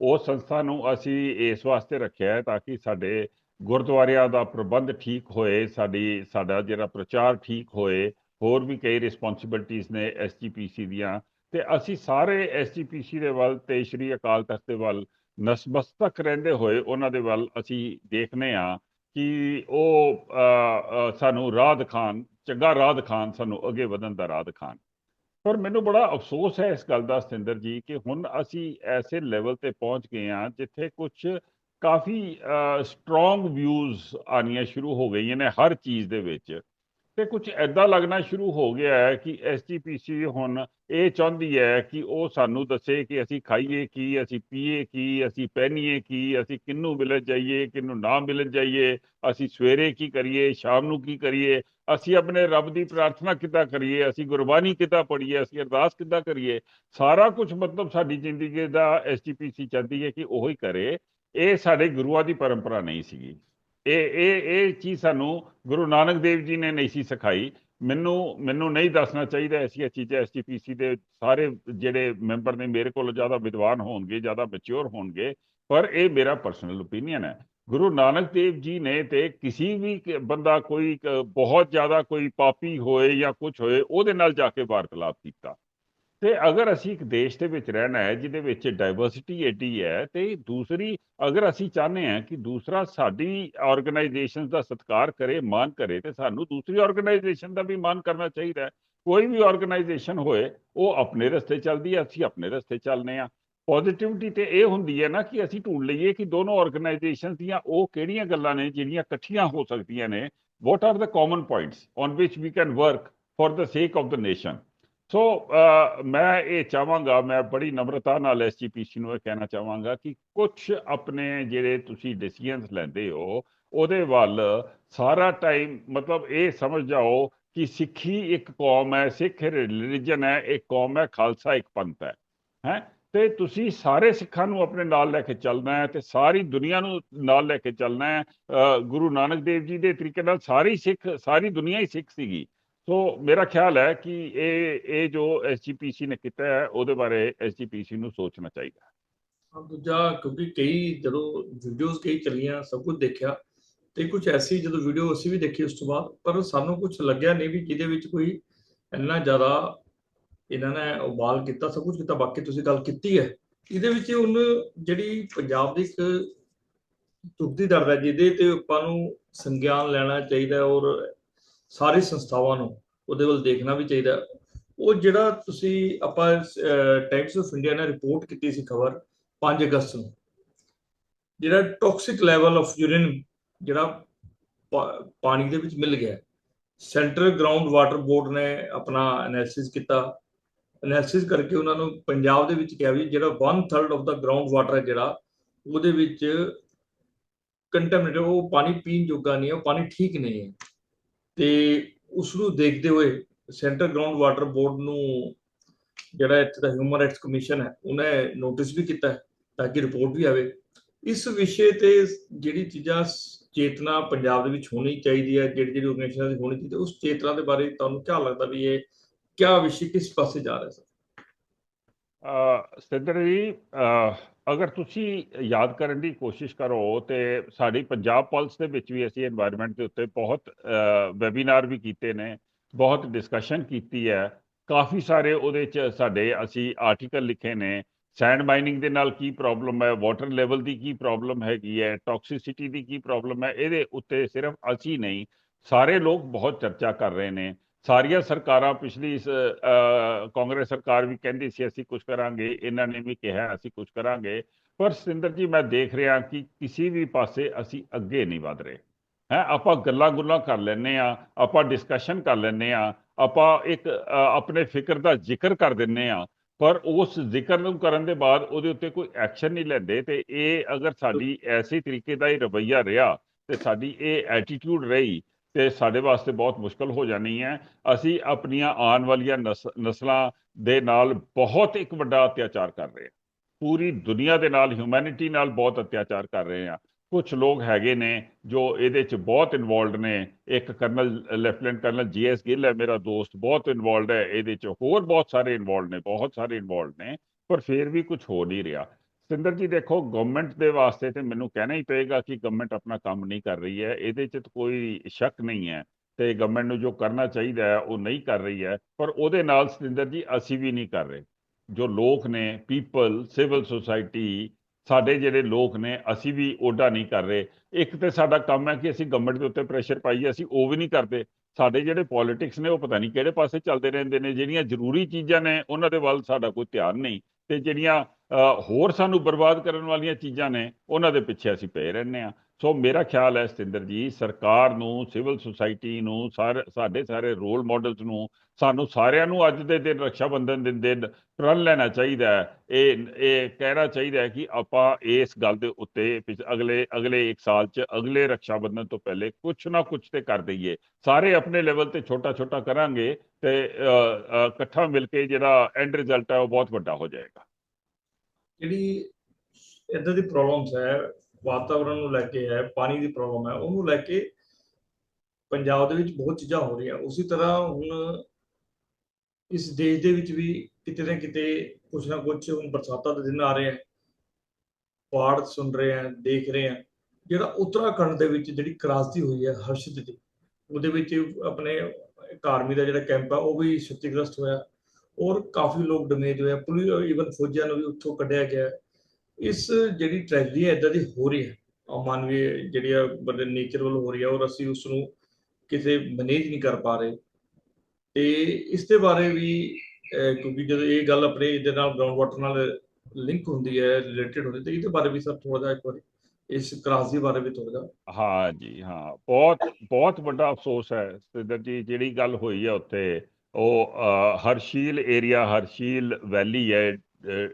ਉਹ ਸੰਸਥਾ ਨੂੰ ਅਸੀਂ ਇਸ ਵਾਸਤੇ ਰੱਖਿਆ ਹੈ ਤਾਂ ਕਿ ਸਾਡੇ ਗੁਰਦੁਆਰਿਆਂ ਦਾ ਪ੍ਰਬੰਧ ਠੀਕ ਹੋਏ, ਸਾਡੀ, ਸਾਡਾ ਜਿਹੜਾ ਪ੍ਰਚਾਰ ਠੀਕ ਹੋਏ, ਹੋਰ ਵੀ ਕਈ ਰਿਸਪੌਂਸਿਬਿਲਟੀਆਂ ਨੇ ਐਸਜੀਪੀਸੀ ਦੀਆਂ ਤੇ ਅਸੀਂ ਸਾਰੇ ਐਸਜੀਪੀਸੀ ਦੇ ਵੱਲ ਤੇ ਸ਼੍ਰੀ ਅਕਾਲ ਤਖਤ ਦੇ ਵੱਲ ਨਸਮਸਤਕ ਰਹਿੰਦੇ ਹੋਏ ਉਹਨਾਂ ਦੇ ਵੱਲ ਅਸੀਂ ਦੇਖਨੇ ਆ ਕਿ ਉਹ ਸਾਨੂੰ ਰਾਹ ਦਿਖਾਣ ਚੰਗਾ ਰਾਹ ਦਿਖਾਣ ਸਾਨੂੰ ਅੱਗੇ ਵਧਣ ਦਾ ਰਾਹ ਦਿਖਾਣ ਪਰ ਮੈਨੂੰ ਬੜਾ ਅਫਸੋਸ ਹੈ ਇਸ ਗੱਲ ਦਾ ਸਤਿੰਦਰ ਜੀ ਕਿ ਹੁਣ ਅਸੀਂ ਐਸੇ ਲੈਵਲ ਤੇ ਪਹੁੰਚ ਗਏ ਹਾਂ ਜਿੱਥੇ ਕੁਝ ਕਾਫੀ ਸਟਰੋਂਗ ਵਿਊਜ਼ ਆਣੀਆਂ ਸ਼ੁਰੂ ਹੋ ਗਈਆਂ ਨੇ ਹਰ ਚੀਜ਼ ਦੇ ਵਿੱਚ। ਤੇ ਕੁਝ ਐਦਾਂ ਲੱਗਣਾ ਸ਼ੁਰੂ ਹੋ ਗਿਆ ਹੈ ਕਿ ਐਸਜੀਪੀਸੀ ਹੁਣ ਇਹ ਚਾਹੁੰਦੀ ਹੈ ਕਿ ਉਹ ਸਾਨੂੰ ਦੱਸੇ ਕਿ ਅਸੀਂ ਖਾਈਏ ਕੀ, ਅਸੀਂ ਪੀਏ ਕੀ, ਅਸੀਂ ਪਹਿਨੀਏ ਕੀ, ਅਸੀਂ ਕਿਹਨੂੰ ਮਿਲਣ ਜਾਈਏ ਕਿਹਨੂੰ ਨਾ ਮਿਲਣ ਜਾਈਏ, ਅਸੀਂ ਸਵੇਰੇ ਕੀ ਕਰੀਏ, ਸ਼ਾਮ ਨੂੰ ਕੀ ਕਰੀਏ, ਅਸੀਂ ਆਪਣੇ ਰੱਬ ਦੀ ਪ੍ਰਾਰਥਨਾ ਕਿੱਦਾਂ ਕਰੀਏ, ਅਸੀਂ ਗੁਰਬਾਣੀ ਕਿੱਦਾਂ ਪੜ੍ਹੀਏ, ਅਸੀਂ ਅਰਦਾਸ ਕਿੱਦਾਂ ਕਰੀਏ, ਸਾਰਾ ਕੁਝ ਮਤਲਬ ਸਾਡੀ ਜ਼ਿੰਦਗੀ ਦਾ ਐਸਜੀਪੀਸੀ ਚਾਹੁੰਦੀ ਹੈ ਕਿ ਉਹ ਹੀ ਕਰੇ। ਇਹ ਸਾਡੇ ਗੁਰੂਆਂ ਦੀ ਪਰੰਪਰਾ ਨਹੀਂ ਸੀਗੀ। ਇਹ ਇਹ ਇਹ ਚੀਜ਼ ਸਾਨੂੰ ਗੁਰੂ ਨਾਨਕ ਦੇਵ ਜੀ ਨੇ ਨਹੀਂ ਸੀ ਸਿਖਾਈ। ਮੈਨੂੰ ਮੈਨੂੰ ਨਹੀਂ ਦੱਸਣਾ ਚਾਹੀਦਾ ਐਸੀਆਂ ਚੀਜ਼ਾਂ ਐਸਜੀਪੀਸੀ ਦੇ ਸਾਰੇ ਜਿਹੜੇ ਮੈਂਬਰ ਨੇ ਮੇਰੇ ਕੋਲ ਜ਼ਿਆਦਾ ਵਿਦਵਾਨ ਹੋਣਗੇ, ਜ਼ਿਆਦਾ ਮੈਚੁਰ ਹੋਣਗੇ, ਪਰ ਇਹ ਮੇਰਾ ਪਰਸਨਲ ਓਪੀਨੀਅਨ ਹੈ। ਗੁਰੂ ਨਾਨਕ ਦੇਵ ਜੀ ਨੇ ਤੇ ਕਿਸੇ ਵੀ ਬੰਦਾ ਕੋਈ ਬਹੁਤ ਜ਼ਿਆਦਾ ਕੋਈ ਪਾਪੀ ਹੋਏ ਜਾਂ ਕੁਝ ਹੋਏ, ਉਹਦੇ ਨਾਲ ਜਾ ਕੇ ਵਾਰਤਾਲਾਪ ਕੀਤਾ। ਤੇ ਅਗਰ ਅਸੀਂ ਇੱਕ ਦੇਸ਼ ਦੇ ਵਿੱਚ ਰਹਿਣਾ ਹੈ, ਜਿਹਦੇ ਵਿੱਚ ਡਾਈਵਰਸਿਟੀ ਏਡੀ ਹੈ, ਤੇ ਦੂਸਰੀ, ਅਗਰ ਅਸੀਂ ਚਾਹੁੰਦੇ ਹਾਂ ਕਿ ਦੂਸਰਾ ਸਾਡੀ ਆਰਗੇਨਾਈਜੇਸ਼ਨਸ ਦਾ ਸਤਿਕਾਰ ਕਰੇ ਮਾਨ ਕਰੇ, ਤੇ ਸਾਨੂੰ ਦੂਸਰੀ ਆਰਗੇਨਾਈਜੇਸ਼ਨ ਦਾ ਵੀ ਮਾਨ ਕਰਨਾ ਚਾਹੀਦਾ ਹੈ। ਕੋਈ ਵੀ ਆਰਗੇਨਾਈਜੇਸ਼ਨ ਹੋਏ, ਉਹ ਆਪਣੇ ਰਸਤੇ ਚੱਲਦੀ ਹੈ, ਅਸੀਂ ਆਪਣੇ ਰਸਤੇ ਚੱਲਨੇ ਆ ਪੋਜ਼ਿਟਿਵਿਟੀ ਤੇ ਇਹ ਹੁੰਦੀ ਹੈ ਨਾ ਕਿ ਅਸੀਂ ਢੂੰਡ ਲਈਏ ਕਿ ਦੋਨੋਂ ਆਰਗੇਨਾਈਜੇਸ਼ਨਸ ਦੀਆਂ ਉਹ ਕਿਹੜੀਆਂ ਗੱਲਾਂ ਨੇ ਜਿਹੜੀਆਂ ਇਕੱਠੀਆਂ ਹੋ ਸਕਦੀਆਂ ਨੇ। What are the common points on which we can work for the sake of the nation so uh, ਮੈਂ ਇਹ ਚਾਹਾਂਗਾ, ਮੈਂ ਬੜੀ ਨਮਰਤਾ ਨਾਲ ਐਸਜੀਪੀਸੀ ਨੂੰ ਇਹ ਕਹਿਣਾ ਚਾਹਾਂਗਾ ਕਿ ਕੁਝ ਆਪਣੇ ਜਿਹੜੇ ਤੁਸੀਂ ਡਿਸੀਜਨਸ ਲੈਂਦੇ ਹੋ, ਉਹਦੇ ਵੱਲ ਸਾਰਾ ਟਾਈਮ ਮਤਲਬ ਇਹ ਸਮਝ ਜਾਓ ਕਿ ਸਿੱਖੀ ਇੱਕ ਕੌਮ ਹੈ, ਸਿੱਖ ਰਿਲੀਜਨ ਹੈ, ਇੱਕ ਕੌਮ ਹੈ, ਖਾਲਸਾ ਇੱਕ ਪੰਥ ਹੈ ਹੈ? ਤੇ ਤੁਸੀਂ ਸਾਰੇ ਸਿੱਖਾਂ ਨੂੰ ਆਪਣੇ ਨਾਲ ਲੈ ਕੇ ਚੱਲਣਾ ਹੈ ਤੇ ਸਾਰੀ ਦੁਨੀਆ ਨੂੰ ਨਾਲ ਲੈ ਕੇ ਚੱਲਣਾ ਹੈ। ਗੁਰੂ ਨਾਨਕ ਦੇਵ ਜੀ ਦੇ ਤਰੀਕੇ ਨਾਲ ਸਾਰੀ ਸਿੱਖ, ਸਾਰੀ ਦੁਨੀਆ ਹੀ ਸਿੱਖ ਸੀਗੀ। ਸੋ ਮੇਰਾ ਖਿਆਲ ਹੈ ਕਿ ਇਹ ਇਹ ਜੋ ਐਸਜੀਪੀਸੀ ਨੇ ਕੀਤਾ ਹੈ, ਉਹਦੇ ਬਾਰੇ ਐਸਜੀਪੀਸੀ ਨੂੰ ਸੋਚਣਾ ਚਾਹੀਦਾ ਦੂਜਾ, ਕਿਉਂਕਿ ਕਈ ਜਦੋਂ ਵੀਡੀਓਜ਼ ਕਈ ਚੱਲੀਆਂ, ਸਭ ਕੁਝ ਦੇਖਿਆ, ਤੇ ਕੁਝ ਐਸੀ ਜਦੋਂ ਵੀਡੀਓ ਅਸੀਂ ਵੀ ਦੇਖੀ ਉਸ ਤੋਂ ਬਾਅਦ, ਪਰ ਸਾਨੂੰ ਕੁਝ ਲੱਗਿਆ ਨਹੀਂ ਵੀ ਜਿਹਦੇ ਵਿੱਚ ਕੋਈ ਇੰਨਾ ਜ਼ਿਆਦਾ ਇਹਨਾਂ ਨੇ ਉਬਾਲ ਕੀਤਾ, ਸਭ ਕੁਝ ਕੀਤਾ, ਬਾਕੀ ਤੁਸੀਂ ਗੱਲ ਕੀਤੀ ਹੈ। ਇਹਦੇ ਵਿੱਚ ਹੁਣ ਜਿਹੜੀ ਪੰਜਾਬ ਦੀ ਇੱਕ ਤੁਰਦੀ ਦਰਦ ਹੈ, ਜਿਹਦੇ ਤੇ ਆਪਾਂ ਨੂੰ ਸੰਗਿਆਨ ਲੈਣਾ ਚਾਹੀਦਾ ਔਰ ਸਾਰੀ ਸੰਸਥਾਵਾਂ ਨੂੰ ਉਹਦੇ ਵੱਲ ਦੇਖਣਾ ਵੀ ਚਾਹੀਦਾ। ਉਹ ਜਿਹੜਾ ਤੁਸੀਂ ਆਪਾਂ ਟਾਈਮਸ ਆਫ ਇੰਡੀਆ ਨੇ ਰਿਪੋਰਟ ਕੀਤੀ ਸੀ ਖਬਰ 5 ਅਗਸਤ ਨੂੰ, ਜਿਹੜਾ ਟੌਕਸਿਕ ਲੈਵਲ ਆਫ ਯੂਰਿਨ ਜਿਹੜਾ ਪਾ- ਪਾਣੀ ਦੇ ਵਿੱਚ ਮਿਲ ਗਿਆ। ਸੈਂਟਰਲ ਗਰਾਊਂਡ ਵਾਟਰ ਬੋਰਡ ਨੇ ਆਪਣਾ ਐਨਾਲਿਸਿਸ ਕੀਤਾ। ਐਨਾਲਿਸਿਸ ਕਰਕੇ ਉਹਨਾਂ ਨੂੰ ਪੰਜਾਬ ਦੇ ਵਿੱਚ ਕਿਹਾ ਵੀ ਜਿਹੜਾ 1/3 ਆਫ ਦਾ ਗਰਾਊਂਡ ਵਾਟਰ ਹੈ ਜਿਹੜਾ, ਉਹਦੇ ਵਿੱਚ ਕੰਟੈਮਿਨੇਟਡ ਉਹ ਪਾਣੀ ਪੀਣ ਜੋਗਾ ਨਹੀਂ ਹੈ, ਉਹ ਪਾਣੀ ਠੀਕ ਨਹੀਂ ਹੈ। ਤੇ ਉਸ ਨੂੰ ਦੇਖਦੇ ਹੋਏ ਸੈਂਟਰ ਗਰਾਊਂਡ ਵਾਟਰ ਬੋਰਡ ਨੂੰ ਜਿਹੜਾ ਇੱਥੇ ਦਾ ਹਿਊਮਨ ਰਾਈਟਸ ਕਮਿਸ਼ਨ ਹੈ ਉਹਨੇ ਨੋਟਿਸ ਵੀ ਕੀਤਾ ਹੈ ਤਾਂ ਕਿ ਰਿਪੋਰਟ ਵੀ ਆਵੇ। ਇਸ ਵਿਸ਼ੇ ਤੇ ਜਿਹੜੀ ਚੀਜ਼ਾਂ ਚੇਤਨਾ ਪੰਜਾਬ ਦੇ ਵਿੱਚ ਹੋਣੀ ਚਾਹੀਦੀ ਹੈ ਜਿਹੜੀ ਜਿਹੜੀ ਆਰਗੇਨਾਈਜੇਸ਼ਨ ਦੀ ਹੋਣੀ ਚਾਹੀਦੀ ਹੈ, ਉਸ ਚੇਤਨਾ ਦੇ ਬਾਰੇ ਤੁਹਾਨੂੰ ਕੀ ਲੱਗਦਾ ਵੀ ਇਹ ਕਿਆ ਵਿਸ਼ੇ ਕਿਸ ਪਾਸੇ ਜਾ ਰਿਹਾ ਹੈ ਅ, ਸਤਿੰਦਰ ਜੀ ਅਗਰ ਤੁਸੀਂ ਯਾਦ ਕਰਨ ਦੀ ਕੋਸ਼ਿਸ਼ ਕਰੋ ਤੇ ਸਾਡੀ ਪੰਜਾਬ ਪਲਸ ਦੇ ਵਿੱਚ ਵੀ ਅਸੀਂ এনवायरमेंट ਦੇ ਉੱਤੇ ਬਹੁਤ ਵੈਬਿਨਾਰ ਵੀ ਕੀਤੇ ਨੇ, ਬਹੁਤ ਡਿਸਕਸ਼ਨ ਕੀਤੀ ਹੈ। ਕਾਫੀ ਸਾਰੇ ਉਹਦੇ ਚ ਸਾਡੇ ਅਸੀਂ ਆਰਟੀਕਲ ਲਿਖੇ ਨੇ। ਸੈਂਡ ਮਾਈਨਿੰਗ ਦੇ ਨਾਲ ਕੀ ਪ੍ਰੋਬਲਮ ਹੈ? ਵਾਟਰ ਲੈਵਲ ਦੀ ਕੀ ਪ੍ਰੋਬਲਮ ਹੈਗੀ ਹੈ? ਟੌਕਸਿਸਿਟੀ ਦੀ ਕੀ ਪ੍ਰੋਬਲਮ ਹੈ? ਇਹਦੇ ਉੱਤੇ ਸਿਰਫ ਅਸੀਂ ਨਹੀਂ, ਸਾਰੇ ਲੋਕ ਬਹੁਤ ਚਰਚਾ ਕਰ ਰਹੇ ਨੇ। ਸਾਰੀਆਂ ਸਰਕਾਰਾਂ ਪਿਛਲੀ ਕਾਂਗਰਸ ਸਰਕਾਰ ਵੀ ਕਹਿੰਦੀ ਸੀ ਅਸੀਂ ਕੁਝ ਕਰਾਂਗੇ ਇਹਨਾਂ ਨੇ ਵੀ ਕਿਹਾ ਅਸੀਂ ਕੁਝ ਕਰਾਂਗੇ। ਪਰ ਸਤਿੰਦਰ ਜੀ ਮੈਂ ਦੇਖ ਰਿਹਾ ਕਿ ਕਿਸੇ ਵੀ ਪਾਸੇ ਅਸੀਂ ਅੱਗੇ ਨਹੀਂ ਵਧ ਰਹੇ। ਹੈ ਆਪਾਂ ਗੱਲਾਂ ਗੁੱਲਾਂ ਕਰ ਲੈਂਦੇ ਆ ਆਪਾਂ ਡਿਸਕਸ਼ਨ ਕਰ ਲੈਂਦੇ ਆ ਆਪਾਂ ਇੱਕ ਆਪਣੇ ਫਿਕਰ ਦਾ ਜ਼ਿਕਰ ਕਰ ਦਿੰਨੇ ਆ ਪਰ ਉਸ ਜ਼ਿਕਰ ਨੂੰ ਕਰਨ ਦੇ ਬਾਅਦ ਉਹਦੇ ਉੱਤੇ ਕੋਈ ਐਕਸ਼ਨ ਨਹੀਂ ਲੈਂਦੇ ਤੇ ਇਹ ਅਗਰ ਸਾਡੀ ਐਸੀ ਤਰੀਕੇ ਦਾ ਹੀ ਰਵੱਈਆ ਰਿਹਾ ਤੇ ਸਾਡੀ ਇਹ ਐਟੀਟਿਊਡ ਰਹੀ ਤੇ ਸਾਡੇ ਵਾਸਤੇ ਬਹੁਤ ਮੁਸ਼ਕਲ ਹੋ ਜਾਣੀ ਹੈ। ਅਸੀਂ ਆਪਣੀਆਂ ਆਉਣ ਵਾਲੀਆਂ ਨਸ- ਨਸਲਾਂ ਦੇ ਨਾਲ ਬਹੁਤ ਇੱਕ ਵੱਡਾ ਅਤਿਆਚਾਰ ਕਰ ਰਹੇ ਹਾਂ। ਪੂਰੀ ਦੁਨੀਆ ਦੇ ਨਾਲ ਹਿਊਮੈਨਿਟੀ ਨਾਲ ਬਹੁਤ ਅਤਿਆਚਾਰ ਕਰ ਰਹੇ ਹਾਂ। ਕੁਝ ਲੋਕ ਹੈਗੇ ਨੇ ਜੋ ਇਹਦੇ ਚ ਬਹੁਤ ਇਨਵੋਲਡ ਨੇ। ਇੱਕ colonel, lieutenant colonel GS Gill ਹੈ ਮੇਰਾ ਦੋਸਤ, ਬਹੁਤ ਇਨਵੋਲਡ ਹੈ। ਇਹਦੇ ਚ ਹੋਰ ਬਹੁਤ ਸਾਰੇ ਇਨਵੋਲਡ ਨੇ, ਬਹੁਤ ਸਾਰੇ ਇਨਵੋਲਡ ਨੇ। ਪਰ ਫਿਰ ਵੀ ਕੁਝ ਹੋ ਨਹੀਂ ਰਿਹਾ। ਸਿੰਦਰ ਜੀ, ਦੇਖੋ ਗਵਰਨਮੈਂਟ ਦੇ ਵਾਸਤੇ ਤੇ ਮੈਨੂੰ ਕਹਿਣਾ ਹੀ ਪਏਗਾ ਕਿ ਗਵਰਨਮੈਂਟ ਆਪਣਾ ਕੰਮ ਨਹੀਂ ਕਰ ਰਹੀ ਹੈ। ਇਹਦੇ 'ਚ ਤਾਂ ਕੋਈ ਸ਼ੱਕ ਨਹੀਂ ਹੈ ਤੇ ਗਵਰਨਮੈਂਟ ਨੂੰ ਜੋ ਕਰਨਾ ਚਾਹੀਦਾ ਹੈ, ਉਹ ਨਹੀਂ ਕਰ ਰਹੀ ਹੈ। ਪਰ ਉਹਦੇ ਨਾਲ ਸਤਿੰਦਰ ਜੀ, ਅਸੀਂ ਵੀ ਨਹੀਂ ਕਰ ਰਹੇ। ਜੋ ਲੋਕ ਨੇ ਪੀਪਲ ਸਿਵਲ ਸੁਸਾਇਟੀ ਸਾਡੇ ਜਿਹੜੇ ਲੋਕ ਨੇ, ਅਸੀਂ ਵੀ ਓਡਾ ਨਹੀਂ ਕਰ ਰਹੇ। ਇੱਕ ਤੇ ਸਾਡਾ ਕੰਮ ਹੈ ਕਿ ਅਸੀਂ ਗਵਰਨਮੈਂਟ ਦੇ ਉੱਤੇ ਪ੍ਰੈਸ਼ਰ ਪਾਈਏ ਅਸੀਂ ਉਹ ਵੀ ਨਹੀਂ ਕਰਦੇ। ਸਾਡੇ ਜਿਹੜੇ ਪੋਲਿਟਿਕਸ ਨੇ, ਉਹ ਪਤਾ ਨਹੀਂ ਕਿਹੜੇ ਪਾਸੇ ਚੱਲਦੇ ਰਹਿੰਦੇ ਨੇ। ਜਿਹੜੀਆਂ ਜ਼ਰੂਰੀ ਚੀਜ਼ਾਂ ਨੇ, ਉਹਨਾਂ ਦੇ ਵੱਲ ਸਾਡਾ ਕੋਈ ਧਿਆਨ ਨਹੀਂ। ਤੇ ਜਿਹੜੀਆਂ ਹੋਰ ਸਾਨੂੰ ਬਰਬਾਦ ਕਰਨ ਵਾਲੀਆਂ ਚੀਜ਼ਾਂ ਨੇ, ਉਹਨਾਂ ਦੇ ਪਿੱਛੇ ਅਸੀਂ ਪਏ ਰਹਿੰਦੇ ਆ ਸੋ ਮੇਰਾ ਖਿਆਲ ਹੈ ਸਤਿੰਦਰ ਜੀ, ਸਰਕਾਰ ਨੂੰ, ਸਿਵਲ ਸੁਸਾਇਟੀ ਨੂੰ, ਸਾਰੇ, ਸਾਡੇ ਸਾਰੇ ਰੋਲ ਮਾਡਲਸ ਨੂੰ, ਸਾਨੂੰ ਸਾਰਿਆਂ ਨੂੰ ਅੱਜ ਦੇ ਦਿਨ ਰੱਖਿਆ ਬੰਧਨ ਦੇ ਦਿਨ ਪ੍ਰਣ ਲੈਣਾ ਚਾਹੀਦਾ ਹੈ। ਇਹ ਇਹ ਕਹਿਣਾ ਚਾਹੀਦਾ ਹੈ ਕਿ ਆਪਾਂ ਇਸ ਗੱਲ ਦੇ ਉੱਤੇ ਪਿਛ- ਅਗਲੇ ਅਗਲੇ 1 ਸਾਲ ਚ ਅਗਲੇ ਰੱਖਿਆ ਬੰਧਨ ਤੋਂ ਪਹਿਲੇ ਕੁਝ ਨਾ ਕੁਝ ਤੇ ਕਰ ਦਈਏ। ਸਾਰੇ ਆਪਣੇ ਲੈਵਲ ਤੇ ਛੋਟਾ ਛੋਟਾ ਕਰਾਂਗੇ ਤੇ ਇਕੱਠਾ ਮਿਲ ਕੇ ਜਿਹੜਾ ਐਂਡ ਰਿਜ਼ਲਟ ਹੈ ਉਹ ਬਹੁਤ ਵੱਡਾ ਹੋ ਜਾਏਗਾ। ਜਿਹੜੀ ਇਦਾਂ ਦੀ ਪ੍ਰੋਬਲਮਸ ਹੈ ਵਾਤਾਵਰਣ ਨੂੰ ਲੈ ਕੇ ਹੈ, ਪਾਣੀ ਦੀ ਪ੍ਰੋਬਲਮ ਹੈ, ਉਹਨੂੰ ਲੈ ਕੇ ਪੰਜਾਬ ਦੇ ਵਿੱਚ ਬਹੁਤ ਚੀਜ਼ਾਂ ਹੋ ਰਹੀਆਂ। ਉਸੇ ਤਰ੍ਹਾਂ ਹੁਣ ਇਸ ਦੇਸ਼ ਦੇ ਵਿੱਚ ਵੀ ਕਿਤੇ ਨਾ ਕਿਤੇ ਕੁਛ ਨਾ ਕੁਛ ਹੁਣ ਬਰਸਾਤਾਂ ਦੇ ਦਿਨ ਆ ਰਹੇ ਹੈ ਪਹਾੜ ਸੁਣ ਰਹੇ ਹੈ ਦੇਖ ਰਹੇ ਹੈ ਜਿਹੜਾ ਉੱਤਰਾਖੰਡ ਦੇ ਵਿੱਚ ਜਿਹੜੀ ਕ੍ਰਾਂਤੀ ਹੋਈ ਹੈ ਹਰਸ਼ਿਤ ਦੀ, ਉਹਦੇ ਵਿੱਚ ਆਪਣੇ ਇੱਕ ਆਰਮੀ ਦਾ ਜਿਹੜਾ ਕੈਂਪ ਹੈ ਉਹ ਵੀ ਛਤੀਗ੍ਰਸਤ ਹੋਇਆ। ਔਰ ਕਾਫੀ ਲੋਕ ਡੈਮੇਜ ਹੋਏ ਪੁਲਿਸ ਇਵਨ ਫੌਜੀਆਂ ਨੂੰ ਵੀ ਉੱਥੋਂ ਕੱਢਿਆ ਗਿਆ ਇਸ ਜਿਹੜੀ ਟ੍ਰੈਜਡੀ ਹੈ ਇਦਾਂ ਦੀ ਹੋ ਰਹੀ ਹੈ। ਅਮਾਨਵੀ ਜਿਹੜੀ ਆ ਬੜੇ ਨੇਚਰ ਵੱਲ ਹੋ ਰਹੀ ਹੈ ਔਰ ਅਸੀਂ ਉਸ ਨੂੰ ਕਿਤੇ ਮੈਨੇਜ ਨਹੀਂ ਕਰ ਪਾ ਰਹੇ। ਤੇ ਇਸ ਦੇ ਬਾਰੇ ਵੀ ਕਿਉਂਕਿ ਜਦੋਂ ਇਹ ਗੱਲ ਆਪਣੇ ਇਹਦੇ ਨਾਲ ਗਰਾਊਂਡ ਵਾਟਰ ਨਾਲ ਲਿੰਕ ਹੁੰਦੀ ਹੈ ਰਿਲੇਟਡ ਹੁੰਦੀ ਤੇ ਇਹਦੇ ਬਾਰੇ ਵੀ ਸਰ ਥੋੜਾ ਜਿਹਾ ਇੱਕ ਵਾਰੀ, ਇਸ ਕ੍ਰਾਂਤੀ ਬਾਰੇ ਵੀ ਥੋੜਾ ਹਾਂ ਜੀ, ਹਾਂ। ਬਹੁਤ ਬਹੁਤ ਵੱਡਾ ਅਫਸੋਸ ਹੈ। ਸਿੱਧਰ ਜੀ, ਜਿਹੜੀ ਗੱਲ ਹੋਈ ਹੈ ਉੱਥੇ ਉਹ ਹਰਸ਼ੀਲ ਏਰੀਆ ਹਰਸ਼ੀਲ ਵੈਲੀ ਹੈ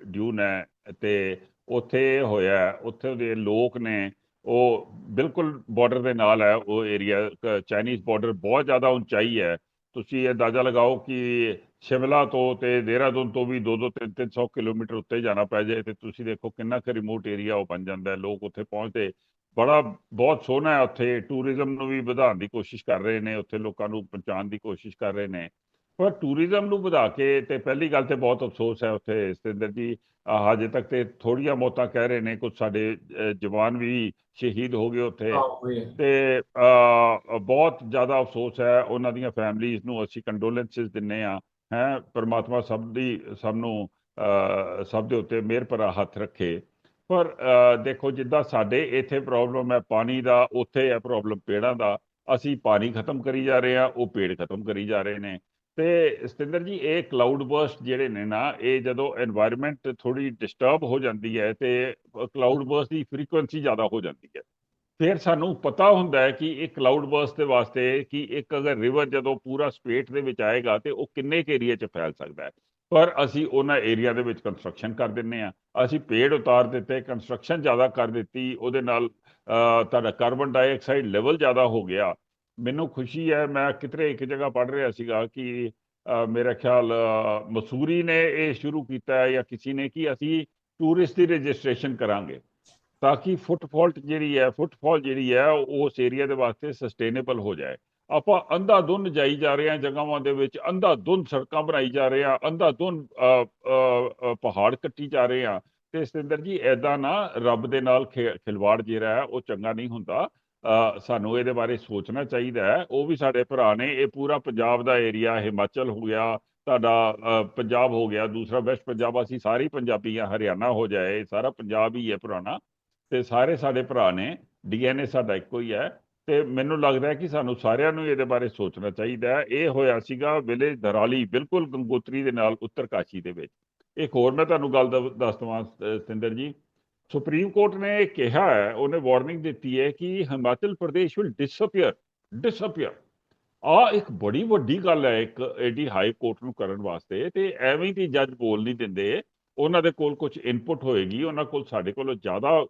ਡਿਊਨ ਹੈ ਤੇ ਉੱਥੇ ਇਹ ਹੋਇਆ, ਉੱਥੇ ਦੇ ਲੋਕ ਨੇ, ਉਹ ਬਿਲਕੁਲ ਬਾਰਡਰ ਦੇ ਨਾਲ ਹੈ ਉਹ ਏਰੀਆ ਚਾਈਨੀਜ਼ ਬਾਰਡਰ ਬਹੁਤ ਜ਼ਿਆਦਾ ਉਚਾਈ ਹੈ। ਤੁਸੀਂ ਇਹ ਅੰਦਾਜ਼ਾ ਲਗਾਓ ਕਿ ਸ਼ਿਮਲਾ ਤੋਂ ਤੇ ਦੇਹਰਾਦੂਨ ਤੋਂ ਵੀ 2-2 300 ਕਿਲੋਮੀਟਰ ਉੱਤੇ ਜਾਣਾ ਪੈ ਜਾਏ ਤੇ ਤੁਸੀਂ ਦੇਖੋ ਕਿੰਨਾ ਕੁ ਰਿਮੋਟ ਏਰੀਆ ਉਹ ਬਣ ਜਾਂਦਾ ਲੋਕ ਉੱਥੇ ਪਹੁੰਚਦੇ। ਬੜਾ, ਬਹੁਤ ਸੋਹਣਾ ਹੈ ਉੱਥੇ ਟੂਰਿਜ਼ਮ ਨੂੰ ਵੀ ਵਧਾਉਣ ਦੀ ਕੋਸ਼ਿਸ਼ ਕਰ ਰਹੇ ਨੇ, ਉੱਥੇ ਲੋਕਾਂ ਨੂੰ ਪਹੁੰਚਾਉਣ ਦੀ ਕੋਸ਼ਿਸ਼ ਕਰ ਰਹੇ ਨੇ। ਪਰ ਟੂਰਿਜ਼ਮ ਨੂੰ ਵਧਾ ਕੇ ਤੇ ਪਹਿਲੀ ਗੱਲ ਤੇ ਬਹੁਤ ਅਫਸੋਸ ਹੈ ਉੱਥੇ ਸਤਿੰਦਰ ਜੀ ਹਜੇ ਤੱਕ ਤੇ ਥੋੜੀਆਂ ਮੌਤਾਂ ਕਹਿ ਰਹੇ ਨੇ ਕੁਝ ਸਾਡੇ ਜਵਾਨ ਵੀ ਸ਼ਹੀਦ ਹੋ ਗਏ ਉੱਥੇ। ਤੇ ਬਹੁਤ ਜ਼ਿਆਦਾ ਅਫਸੋਸ ਹੈ ਉਹਨਾਂ ਦੀਆਂ ਫੈਮਲੀਆਂ ਨੂੰ ਅਸੀਂ ਕੰਡੋਲੈਂਸਸ ਦਿੰਨੇ ਆ ਹੈ ਪ੍ਰਮਾਤਮਾ ਸਭ ਦੀ ਸਭ ਨੂੰ ਸਭ ਦੇ ਉੱਤੇ ਮਿਹਰ ਭਰਾ ਹੱਥ ਰੱਖੇ। ਪਰ ਦੇਖੋ ਜਿੱਦਾਂ ਸਾਡੇ ਇੱਥੇ ਪ੍ਰੋਬਲਮ ਹੈ ਪਾਣੀ ਦਾ ਉੱਥੇ ਹੈ ਪ੍ਰੋਬਲਮ ਪੇੜਾਂ ਦਾ ਅਸੀਂ ਪਾਣੀ ਖਤਮ ਕਰੀ ਜਾ ਰਹੇ ਆ ਉਹ ਪੇੜ ਖਤਮ ਕਰੀ ਜਾ ਰਹੇ ਨੇ। ਤੇ ਸਤਿੰਦਰ ਜੀ, ਇਹ ਕਲਾਊਡ ਬਰਸਟ ਜਿਹੜੇ ਨੇ ਨਾ, ਇਹ ਜਦੋਂ এনवायरमेंट ਥੋੜੀ ਡਿਸਟਰਬ ਹੋ ਜਾਂਦੀ ਹੈ ਤੇ ਕਲਾਊਡ ਬਰਸਟ ਦੀ ਫ੍ਰੀਕੁਐਂਸੀ ਜ਼ਿਆਦਾ ਹੋ ਜਾਂਦੀ ਹੈ। ਫਿਰ ਸਾਨੂੰ ਪਤਾ ਹੁੰਦਾ ਹੈ ਕਿ ਇਹ ਕਲਾਊਡ ਬਰਸਟ ਦੇ ਵਾਸਤੇ ਕਿ ਇੱਕ ਅਗਰ ਰਿਵਰ ਜਦੋਂ ਪੂਰਾ ਸਟੇਟ ਦੇ ਵਿੱਚ ਆਏਗਾ ਤੇ ਉਹ ਕਿੰਨੇ ਕੇ ਏਰੀਆ 'ਚ ਫੈਲ ਸਕਦਾ ਹੈ। ਪਰ ਅਸੀਂ ਉਹਨਾਂ ਏਰੀਆ ਦੇ ਵਿੱਚ ਕੰਸਟਰਕਸ਼ਨ ਕਰ ਦਿੰਨੇ ਆ ਅਸੀਂ ਪੇੜ ਉਤਾਰ ਦਿੱਤੇ ਕੰਸਟਰਕਸ਼ਨ ਜ਼ਿਆਦਾ ਕਰ ਦਿੱਤੀ, ਉਹਦੇ ਨਾਲ ਤੁਹਾਡਾ ਕਾਰਬਨ ਡਾਈਆਕਸਾਈਡ ਲੈਵਲ ਜ਼ਿਆਦਾ ਹੋ ਗਿਆ। ਮੈਨੂੰ ਖੁਸ਼ੀ ਹੈ ਮੈਂ ਕਿਧਰੇ ਇੱਕ ਜਗ੍ਹਾ ਪੜ੍ਹ ਰਿਹਾ ਸੀਗਾ ਕਿ ਮੇਰਾ ਖਿਆਲ ਮਸੂਰੀ ਨੇ ਇਹ ਸ਼ੁਰੂ ਕੀਤਾ ਹੈ ਜਾਂ ਕਿਸੇ ਨੇ ਕਿ ਅਸੀਂ ਟੂਰਿਸਟ ਦੀ ਰਜਿਸਟ੍ਰੇਸ਼ਨ ਕਰਾਂਗੇ। ਤਾਂ ਕਿ ਫੁੱਟਫਾਲ ਜਿਹੜੀ ਹੈ ਫੁੱਟਫਾਲ ਜਿਹੜੀ ਹੈ ਉਸ ਏਰੀਆ ਦੇ ਵਾਸਤੇ ਸਸਟੇਨੇਬਲ ਹੋ ਜਾਏ। ਆਪਾਂ ਅੰਧਾ ਅੰਧਾਧੁੰਨ ਜਾਈ ਜਾ ਰਹੇ ਹਾਂ ਜਗ੍ਹਾਵਾਂ ਦੇ ਵਿੱਚ ਅੰਧਾ ਅੰਧਾਧੁੰਨ ਸੜਕਾਂ ਬਣਾਈ ਜਾ ਰਹੇ ਹਾਂ ਅੰਧਾਧੁੰਨ ਅ, ਪਹਾੜ ਕੱਟੀ ਜਾ ਰਹੇ ਹਾਂ। ਤੇ ਸਤਿੰਦਰ ਜੀ ਐਦਾਂ ਨਾ ਰੱਬ ਦੇ ਨਾਲ ਖੇ- ਖਿਲਵਾੜ ਜਿਹੜਾ ਹੈ ਉਹ ਚੰਗਾ ਨਹੀਂ ਹੁੰਦਾ। ਸਾਨੂੰ ਇਹਦੇ ਬਾਰੇ ਸੋਚਣਾ ਚਾਹੀਦਾ ਹੈ। ਉਹ ਵੀ ਸਾਡੇ ਭਰਾ ਨੇ। ਇਹ ਪੂਰਾ ਪੰਜਾਬ ਦਾ ਏਰੀਆ ਹਿਮਾਚਲ ਹੋ ਗਿਆ ਤੁਹਾਡਾ ਪੰਜਾਬ ਹੋ ਗਿਆ ਦੂਸਰਾ ਵੈਸਟ ਪੰਜਾਬ। ਅਸੀਂ ਸਾਰੇ ਪੰਜਾਬੀ ਆ ਹਰਿਆਣਾ ਹੋ ਜਾਏ ਸਾਰਾ ਪੰਜਾਬ ਹੀ ਹੈ ਪੁਰਾਣਾ। ਤੇ ਸਾਰੇ ਸਾਡੇ ਭਰਾ ਨੇ ਡੀਐਨਏ ਸਾਡਾ ਇੱਕੋ ਹੀ ਹੈ। ਤੇ ਮੈਨੂੰ ਲੱਗਦਾ ਹੈ ਕਿ ਸਾਨੂੰ ਸਾਰਿਆਂ ਨੂੰ ਇਹਦੇ ਬਾਰੇ ਸੋਚਣਾ ਚਾਹੀਦਾ ਹੈ। ਇਹ ਹੋਇਆ ਸੀਗਾ ਵਿਲੇਜ ਧਰਾਲੀ ਬਿਲਕੁਲ ਗੰਗੋਤਰੀ ਦੇ ਨਾਲ ਉੱਤਰਕਾਸ਼ੀ ਦੇ ਵਿੱਚ। ਇੱਕ ਹੋਰ ਮੈਂ ਤੁਹਾਨੂੰ ਗੱਲ ਦ- ਦੱਸ ਦਵਾਂ ਅ, ਸਤਿੰਦਰ ਜੀ। ਸੁਪਰੀਮ ਕੋਰਟ ਨੇ ਕਿਹਾ ਹੈ, ਉਹਨੇ ਵਾਰਨਿੰਗ ਦਿੱਤੀ ਹੈ ਕਿ Himachal Pradesh will disappear disappear ਆ ਇੱਕ ਬੜੀ ਵੱਡੀ ਗੱਲ ਹੈ ਇੱਕ ਐਡੀ ਹਾਈ ਕੋਰਟ ਨੂੰ ਕਰਨ ਵਾਸਤੇ ਤੇ ਐਵੇਂ ਹੀ ਜੱਜ ਬੋਲ ਨਹੀਂ ਦਿੰਦੇ। ਉਹਨਾਂ ਦੇ ਕੋਲ ਕੁਝ ਇਨਪੁਟ ਹੋਏਗੀ, ਉਹਨਾਂ ਕੋਲ ਸਾਡੇ ਕੋਲੋਂ ਜ਼ਿਆਦਾ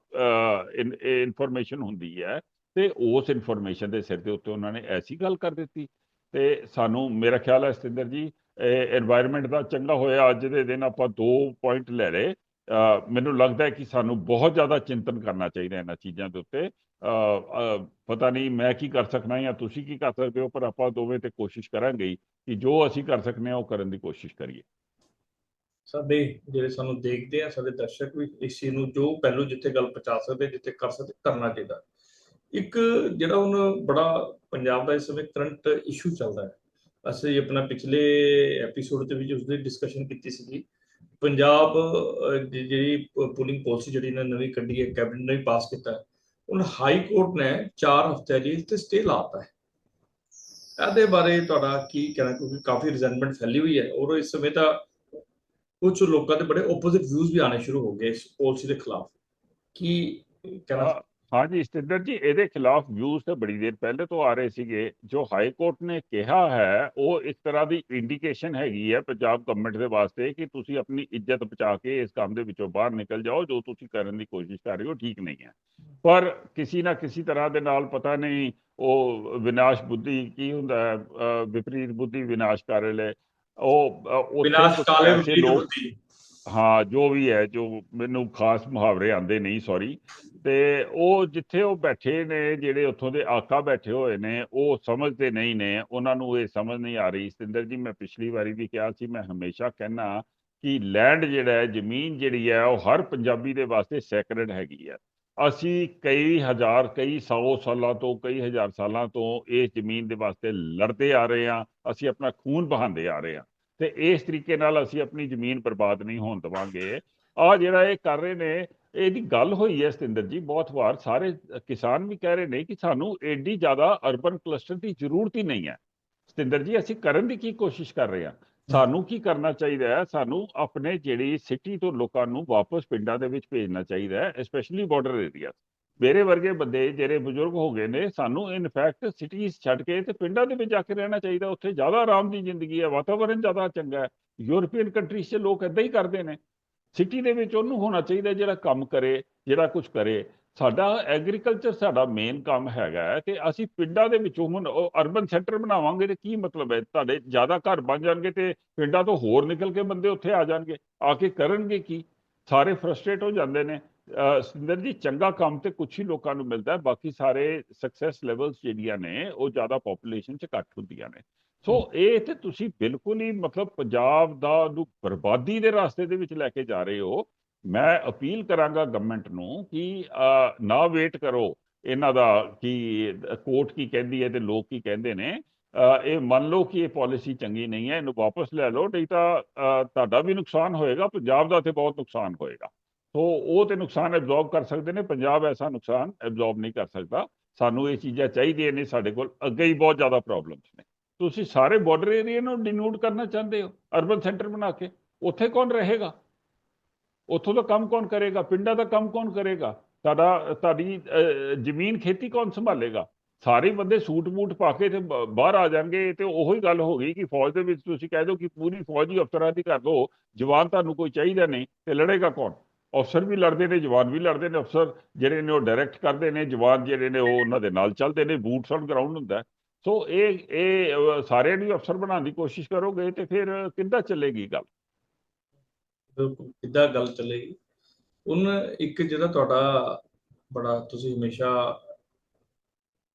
ਇਨਫੋਰਮੇਸ਼ਨ ਹੁੰਦੀ ਹੈ ਤੇ ਉਸ ਇਨਫੋਰਮੇਸ਼ਨ ਦੇ ਸਿਰ ਦੇ ਉੱਤੇ ਉਹਨਾਂ ਨੇ ਐਸੀ ਗੱਲ ਕਰ ਦਿੱਤੀ। ਤੇ ਸਾਨੂੰ, ਮੇਰਾ ਖਿਆਲ ਹੈ ਸਤਿੰਦਰ ਜੀ এনवायरमेंट ਦਾ ਚੰਗਾ ਹੋਇਆ, ਅੱਜ ਦੇ ਦਿਨ ਆਪਾਂ ਦੋ ਪੁਆਇੰਟ ਲੈ ਲਏ। ਮੈਨੂੰ ਲੱਗਦਾ ਹੈ ਕਿ ਸਾਨੂੰ ਬਹੁਤ ਜ਼ਿਆਦਾ ਚਿੰਤਨ ਕਰਨਾ ਚਾਹੀਦਾ ਇਹਨਾਂ ਚੀਜ਼ਾਂ ਦੇ ਉੱਤੇ। ਅ, ਪਤਾ ਨਹੀਂ ਮੈਂ ਕੀ ਕਰ ਸਕਦਾ ਜਾਂ ਤੁਸੀਂ ਕੀ ਕਰ ਸਕਦੇ ਹੋ ਪਰ ਆਪਾਂ ਦੋਵੇਂ ਤੇ ਕੋਸ਼ਿਸ਼ ਕਰਾਂਗੇ ਕਿ ਜੋ ਅਸੀਂ ਕਰ ਸਕਨੇ ਆ ਉਹ ਕਰਨ ਦੀ ਕੋਸ਼ਿਸ਼ ਕਰੀਏ। ਸਾਡੇ ਜਿਹੜੇ ਸਾਨੂੰ ਦੇਖਦੇ ਆ ਸਾਡੇ ਦਰਸ਼ਕ ਵੀ ਇਸ ਚੀਜ਼ ਨੂੰ ਜੋ ਪਹਿਲੂ ਜਿੱਥੇ ਗੱਲ ਪਹੁੰਚਾ ਸਕਦੇ ਜਿੱਥੇ ਕਰ ਸਕਦੇ ਕਰਨਾ ਚਾਹੀਦਾ। ਇੱਕ ਜਿਹੜਾ ਹੁਣ ਬੜਾ ਪੰਜਾਬ ਦਾ ਇਸ ਸਮੇਂ ਕਰੰਟ ਇਸ਼ੂ ਚੱਲਦਾ ਹੈ। ਅਸੀਂ ਆਪਣਾ ਪਿਛਲੇ ਐਪੀਸੋਡ ਦੇ ਵਿੱਚ ਉਸ ਦੀ ਡਿਸਕਸ਼ਨ ਕੀਤੀ ਸੀਗੀ। ਪੰਜਾਬ ਦੀ ਜਿਹੜੀ ਪੂਲਿੰਗ ਪਾਲਿਸੀ ਜਿਹੜੀ ਇਹਨਾਂ ਨਵੀਂ ਕੱਢੀ ਹੈ ਕੈਬਨਿਟ ਨੇ ਵੀ ਪਾਸ ਕੀਤਾ ਹੁਣ ਹਾਈ ਕੋਰਟ ਨੇ 4 ਹਫ਼ਤੇ ਲਈ ਇਸ ਤੇ ਸਟੇ ਲਾਤਾ ਹੈ। ਇਹਦੇ ਬਾਰੇ ਤੁਹਾਡਾ ਕੀ ਕਹਿਣਾ, ਕਿਉਂਕਿ ਕਾਫੀ ਰਿਜ਼ੈਂਟਮੈਂਟ ਫੈਲੀ ਹੋਈ ਹੈ ਔਰ ਇਸ ਸਮੇਂ ਤਾਂ ਕੁਝ ਲੋਕਾਂ ਦੇ ਬੜੇ ਆਪੋਜ਼ਿਟ ਵਿਊਜ਼ ਵੀ ਆਣੇ ਸ਼ੁਰੂ ਹੋ ਗਏ ਇਸ ਪਾਲਿਸੀ ਦੇ ਖਿਲਾਫ। ਕੀ ਕਹਿਣਾ? ਹਾਂਜੀ ਸਤਿੰਦਰ ਜੀ ਇਹਦੇ ਖਿਲਾਫ ਵਿਊਜ਼ ਤਾਂ ਬੜੀ ਦੇਰ ਪਹਿਲੇ ਤੋਂ ਆ ਰਹੇ ਸੀਗੇ। ਜੋ ਹਾਈ ਕੋਰਟ ਨੇ ਕਿਹਾ ਹੈ ਉਹ ਇੱਕ ਤਰ੍ਹਾਂ ਦੀ ਇੰਡੀਕੇਸ਼ਨ ਹੈਗੀ ਹੈ ਪੰਜਾਬ ਗਵਰਨਮੈਂਟ ਦੇ ਵਾਸਤੇ ਕਿ ਤੁਸੀਂ ਆਪਣੀ ਇੱਜ਼ਤ ਬਚਾ ਕੇ ਇਸ ਕੰਮ ਦੇ ਵਿੱਚੋਂ ਬਾਹਰ ਨਿਕਲ ਜਾਓ ਜੋ ਤੁਸੀਂ ਕਰਨ ਦੀ ਕੋਸ਼ਿਸ਼ ਕਰ ਰਹੇ ਹੋ ਠੀਕ ਨਹੀਂ ਹੈ। ਪਰ ਕਿਸੇ ਨਾ ਕਿਸੇ ਤਰ੍ਹਾਂ ਦੇ ਨਾਲ ਪਤਾ ਨਹੀਂ ਉਹ ਵਿਨਾਸ਼ ਬੁੱਧੀ ਕੀ ਹੁੰਦਾ ਵਿਪਰੀਤ ਬੁੱਧੀ ਵਿਨਾਸ਼ ਕਰ ਲੈ ਉਹ ਵਿਨਾਸ਼ ਕਾਲੇ ਵਿਪਰੀਤ ਬੁੱਧੀ। ਹਾਂ, ਜੋ ਵੀ ਹੈ, ਜੋ ਮੈਨੂੰ ਖਾਸ ਮੁਹਾਵਰੇ ਆਉਂਦੇ ਨਹੀਂ ਸੌਰੀ ਤੇ ਉਹ ਜਿੱਥੇ ਉਹ ਬੈਠੇ ਨੇ, ਜਿਹੜੇ ਉੱਥੋਂ ਦੇ ਆਕਾ ਬੈਠੇ ਹੋਏ ਨੇ, ਉਹ ਸਮਝਦੇ ਨਹੀਂ ਨੇ, ਉਹਨਾਂ ਨੂੰ ਇਹ ਸਮਝ ਨਹੀਂ ਆ ਰਹੀ। ਸਤਿੰਦਰ ਜੀ, ਮੈਂ ਪਿਛਲੀ ਵਾਰੀ ਵੀ ਕਿਹਾ ਸੀ, ਮੈਂ ਹਮੇਸ਼ਾ ਕਹਿਣਾ ਕਿ ਲੈਂਡ ਜਿਹੜਾ ਹੈ, ਜ਼ਮੀਨ ਜਿਹੜੀ ਹੈ, ਉਹ ਹਰ ਪੰਜਾਬੀ ਦੇ ਵਾਸਤੇ ਸੈਕਰਡ ਹੈਗੀ ਹੈ। ਅਸੀਂ ਕਈ ਹਜ਼ਾਰ, ਕਈ ਸੌ ਸਾਲਾਂ ਤੋਂ, ਕਈ ਹਜ਼ਾਰ ਸਾਲਾਂ ਤੋਂ ਇਸ ਜ਼ਮੀਨ ਦੇ ਵਾਸਤੇ ਲੜਦੇ ਆ ਰਹੇ ਹਾਂ। ਅਸੀਂ ਆਪਣਾ ਖੂਨ ਬਹਾਉਂਦੇ ਆ ਰਹੇ ਹਾਂ। ਤੇ ਇਸ ਤਰੀਕੇ ਨਾਲ ਅਸੀਂ ਆਪਣੀ ਜ਼ਮੀਨ ਬਰਬਾਦ ਨਹੀਂ ਹੋਣ ਦੇਵਾਂਗੇ। ਆ ਜਿਹੜਾ ਇਹ ਕਰ ਰਹੇ ਨੇ, ਇਹਦੀ ਗੱਲ ਹੋਈ ਹੈ ਸਤਿੰਦਰ ਜੀ, ਬਹੁਤ ਵਾਰ ਸਾਰੇ ਕਿਸਾਨ ਵੀ ਕਹਿ ਰਹੇ ਨੇ ਕਿ ਸਾਨੂੰ ਐਡੀ ਜ਼ਿਆਦਾ ਅਰਬਨ ਕਲਸਟਰ ਦੀ ਜ਼ਰੂਰਤ ਹੀ ਨਹੀਂ ਹੈ। ਸਤਿੰਦਰ ਜੀ, ਅਸੀਂ ਕਰਨ ਦੀ ਕੀ ਕੋਸ਼ਿਸ਼ ਕਰ ਰਹੇ ਹਾਂ? ਸਾਨੂੰ ਕੀ ਕਰਨਾ ਚਾਹੀਦਾ ਹੈ? ਸਾਨੂੰ ਆਪਣੇ ਜਿਹੜੀ ਸਿਟੀ ਤੋਂ ਲੋਕਾਂ ਨੂੰ ਵਾਪਸ ਪਿੰਡਾਂ ਦੇ ਵਿੱਚ ਭੇਜਣਾ ਚਾਹੀਦਾ ਹੈ ਸਪੈਸ਼ਲੀ ਬਾਰਡਰ ਏਰੀਆ ਮੇਰੇ ਵਰਗੇ ਬੰਦੇ ਜਿਹੜੇ ਬਜ਼ੁਰਗ ਹੋ ਗਏ ਨੇ, ਸਾਨੂੰ ਇਨਫੈਕਟ ਸਿਟੀਜ਼ ਛੱਡ ਕੇ ਤੇ ਪਿੰਡਾਂ ਦੇ ਵਿੱਚ ਜਾ ਕੇ ਰਹਿਣਾ ਚਾਹੀਦਾ। ਉੱਥੇ ਜ਼ਿਆਦਾ ਆਰਾਮ ਦੀ ਜ਼ਿੰਦਗੀ ਹੈ ਵਾਤਾਵਰਣ ਜ਼ਿਆਦਾ ਚੰਗਾ ਹੈ। ਯੂਰਪੀਅਨ ਕੰਟਰੀਜ਼ 'ਚ ਲੋਕ ਇਦਾਂ ਹੀ ਕਰਦੇ ਨੇ। ਸਿਟੀ ਦੇ ਵਿੱਚ ਉਹਨੂੰ ਹੋਣਾ ਚਾਹੀਦਾ ਜਿਹੜਾ ਕੰਮ ਕਰੇ, ਜਿਹੜਾ ਕੁਝ ਕਰੇ। ਸਾਡਾ ਐਗਰੀਕਲਚਰ ਸਾਡਾ ਮੇਨ ਕੰਮ ਹੈਗਾ ਹੈ ਤੇ ਅਸੀਂ ਪਿੰਡਾਂ ਦੇ ਵਿੱਚੋਂ ਹੁਣ ਉਹ ਅਰਬਨ ਸੈਂਟਰ ਬਣਾਵਾਂਗੇ ਤੇ ਕੀ ਮਤਲਬ ਹੈ? ਤੁਹਾਡੇ ਜ਼ਿਆਦਾ ਘਰ ਬਣ ਜਾਣਗੇ ਤੇ ਪਿੰਡਾਂ ਤੋਂ ਹੋਰ ਨਿਕਲ ਕੇ ਬੰਦੇ ਉੱਥੇ ਆ ਜਾਣਗੇ। ਆ ਕੇ ਕਰਨਗੇ ਕੀ? ਸਾਰੇ ਫਰਸਟ੍ਰੇਟ ਹੋ ਜਾਂਦੇ ਨੇ। ਸਿੰਦਰ ਜੀ ਚੰਗਾ ਕੰਮ ਤੇ ਕੁਝ ਹੀ ਲੋਕਾਂ ਨੂੰ ਮਿਲਦਾ ਹੈ ਬਾਕੀ ਸਾਰੇ ਸਕਸੈਸ ਲੈਵਲਸ ਜਿਹੜੀਆਂ ਨੇ ਉਹ ਜ਼ਿਆਦਾ ਪੋਪੂਲੇਸ਼ਨ 'ਚ ਘੱਟ ਹੁੰਦੀਆਂ ਨੇ। ਸੋ ਇਹ ਤੇ ਤੁਸੀਂ ਬਿਲਕੁਲ ਹੀ ਮਤਲਬ ਪੰਜਾਬ ਦਾ ਨੂੰ ਬਰਬਾਦੀ ਦੇ ਰਸਤੇ ਦੇ ਵਿੱਚ ਲੈ ਕੇ ਜਾ ਰਹੇ ਹੋ। ਮੈਂ ਅਪੀਲ ਕਰਾਂਗਾ ਗਵਰਨਮੈਂਟ ਨੂੰ ਕਿ ਨਾ ਵੇਟ ਕਰੋ ਇਹਨਾਂ ਦਾ ਕਿ ਕੋਰਟ ਕੀ ਕਹਿੰਦੀ ਹੈ ਤੇ ਲੋਕ ਕੀ ਕਹਿੰਦੇ ਨੇ। ਇਹ ਮੰਨ ਲਓ ਕਿ ਇਹ ਪਾਲਿਸੀ ਚੰਗੀ ਨਹੀਂ ਹੈ ਇਹਨੂੰ ਵਾਪਸ ਲੈ ਲਓ ਨਹੀਂ ਤਾਂ ਤੁਹਾਡਾ ਵੀ ਨੁਕਸਾਨ ਹੋਏਗਾ ਪੰਜਾਬ ਦਾ ਤੇ ਬਹੁਤ ਨੁਕਸਾਨ ਹੋਏਗਾ। ਸੋ ਉਹ ਤੇ ਨੁਕਸਾਨ ਐਬਜ਼ੌਰਬ ਕਰ ਸਕਦੇ ਨੇ, ਪੰਜਾਬ ਐਸਾ ਨੁਕਸਾਨ ਐਬਜ਼ੌਰਬ ਨਹੀਂ ਕਰ ਸਕਦਾ। ਸਾਨੂੰ ਇਹ ਚੀਜ਼ਾਂ ਚਾਹੀਦੀਆਂ ਨੇ, ਸਾਡੇ ਕੋਲ ਅੱਗੇ ਹੀ ਬਹੁਤ ਜ਼ਿਆਦਾ ਪ੍ਰੋਬਲਮਸ ਨੇ। ਤੁਸੀਂ ਸਾਰੇ ਬਾਰਡਰ ਏਰੀਆ ਨੂੰ ਡਿਨੋਟ ਕਰਨਾ ਚਾਹੁੰਦੇ ਹੋ ਅਰਬਨ ਸੈਂਟਰ ਬਣਾ ਕੇ, ਉੱਥੇ ਕੌਣ ਰਹੇਗਾ? ਉੱਥੋਂ ਦਾ ਕੰਮ ਕੌਣ ਕਰੇਗਾ? ਪਿੰਡਾਂ ਦਾ ਕੰਮ ਕੌਣ ਕਰੇਗਾ? ਤੁਹਾਡਾ, ਤੁਹਾਡੀ ਜ਼ਮੀਨ ਖੇਤੀ ਕੌਣ ਸੰਭਾਲੇਗਾ? ਸਾਰੇ ਬੰਦੇ ਸੂਟ ਬੂਟ ਪਾ ਕੇ ਤੇ ਬ- ਬਾਹਰ ਆ ਜਾਣਗੇ, ਤੇ ਉਹੀ ਗੱਲ ਹੋ ਗਈ ਕਿ ਫੌਜ ਦੇ ਵਿੱਚ ਤੁਸੀਂ ਕਹਿ ਦਿਓ ਕਿ ਪੂਰੀ ਫੌਜੀ ਅਫਸਰਾਂ ਦੀ ਕਰ ਦਿਓ ਜਵਾਨ ਤੁਹਾਨੂੰ ਕੋਈ ਚਾਹੀਦਾ ਨਹੀਂ, ਤੇ ਲੜੇਗਾ ਕੌਣ? ਅਫਸਰ ਵੀ ਲੜਦੇ ਨੇ ਜਵਾਨ ਵੀ ਲੜਦੇ ਨੇ ਅਫਸਰ ਜਿਹੜੇ ਨੇ ਉਹ ਡਾਇਰੈਕਟ ਕਰਦੇ ਨੇ ਜਵਾਨ ਜਿਹੜੇ ਨੇ ਉਹ ਉਹਨਾਂ ਦੇ ਨਾਲ ਚੱਲਦੇ ਨੇ ਬੂਟਸ ਔਨ ਗਰਾਊਂਡ ਹੁੰਦਾ ਸੋ ਇਹ ਇਹ ਅਹ, ਸਾਰਿਆਂ ਨੂੰ ਅਫਸਰ ਬਣਾਉਣ ਦੀ ਕੋਸ਼ਿਸ਼ ਕਰੋਗੇ ਤੇ ਫਿਰ ਕਿੱਦਾਂ ਚੱਲੇਗੀ ਗੱਲ? ਬਿਲਕੁਲ ਕਿੱਦਾਂ ਗੱਲ ਚੱਲੇਗੀ? ਹੁਣ ਇੱਕ ਜਿਹੜਾ ਤੁਹਾਡਾ ਬੜਾ ਤੁਸੀਂ ਹਮੇਸ਼ਾ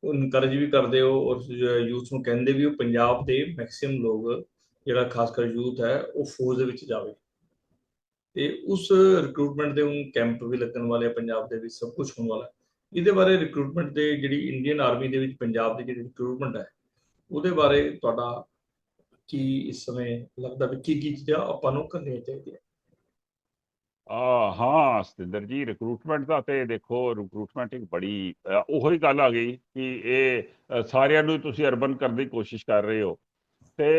ਇਨਕਰੇਜ ਵੀ ਕਰਦੇ ਹੋ ਔਰ ਯੂਥ ਨੂੰ ਕਹਿੰਦੇ ਵੀ ਉਹ ਪੰਜਾਬ ਦੇ ਮੈਕਸਿਮਮ ਲੋਕ ਜਿਹੜਾ ਖਾਸ ਕਰ ਯੂਥ ਹੈ ਉਹ ਫੌਜ ਦੇ ਵਿੱਚ ਜਾਵੇ। ਤੇ ਉਸ ਰਿਕਰੂਟਮੈਂਟ ਦੇ ਹੁਣ ਕੈਂਪ ਵੀ ਲੱਗਣ ਵਾਲੇ ਆ, ਪੰਜਾਬ ਦੇ ਵਿੱਚ ਸਭ ਕੁਝ ਹੋਣ ਵਾਲਾ ਇਹਦੇ ਬਾਰੇ ਰਿਕਰੂਟਮੈਂਟ ਦੇ ਜਿਹੜੀ ਇੰਡੀਅਨ ਆਰਮੀ ਦੇ ਵਿੱਚ ਪੰਜਾਬ ਦੀ ਜਿਹੜੀ ਰਿਕਰੂਟਮੈਂਟ ਹੈ, ਉਹਦੇ ਬਾਰੇ ਤੁਹਾਡਾ ਕੀ ਇਸ ਸਮੇਂ ਲੱਗਦਾ ਵੀ ਕੀ ਕੀ ਚੀਜ਼ਾਂ ਆਪਾਂ ਨੂੰ ਕਰਨੀਆਂ ਚਾਹੀਦੀਆਂ? ਆ, ਹਾਂ, ਸਤਿੰਦਰ ਜੀ ਰਿਕਰੂਟਮੈਂਟ ਦਾ ਤੇ ਦੇਖੋ ਰਿਕਰੂਟਮੈਂਟ ਇੱਕ ਬੜੀ ਉਹੀ ਗੱਲ ਆ ਗਈ ਕਿ ਇਹ ਸਾਰਿਆਂ ਨੂੰ ਤੁਸੀਂ ਅਰਬਨ ਕਰਨ ਦੀ ਕੋਸ਼ਿਸ਼ ਕਰ ਰਹੇ ਹੋ। ਤੇ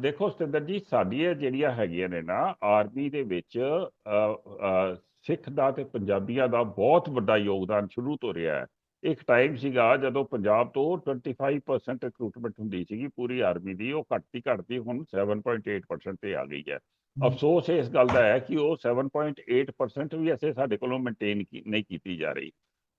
ਦੇਖੋ ਸਤਿੰਦਰ ਜੀ ਸਾਡੀਆਂ ਜਿਹੜੀਆਂ ਹੈਗੀਆਂ ਨੇ ਨਾ ਆਰਮੀ ਦੇ ਵਿੱਚ ਸਿੱਖ ਦਾ ਤੇ ਪੰਜਾਬੀਆਂ ਦਾ ਬਹੁਤ ਵੱਡਾ ਯੋਗਦਾਨ ਸ਼ੁਰੂ ਤੋਂ ਰਿਹਾ ਹੈ। ਇੱਕ ਟਾਈਮ ਸੀਗਾ ਜਦੋਂ ਪੰਜਾਬ ਤੋਂ 25% ਰਿਕਰੂਟਮੈਂਟ ਹੁੰਦੀ ਸੀਗੀ ਪੂਰੀ ਆਰਮੀ ਦੀ ਉਹ ਘੱਟਦੀ ਘੱਟਦੀ ਹੁਣ 7.8% ਤੇ ਆ ਗਈ ਹੈ। ਅਫਸੋਸ ਇਸ ਗੱਲ ਦਾ ਹੈ ਕਿ ਉਹ 7.8% ਵੀ ਐਸੇ ਸਾਡੇ ਕੋਲੋਂ ਮੇਨਟੇਨ ਨਹੀਂ ਕੀਤੀ ਜਾ ਰਹੀ।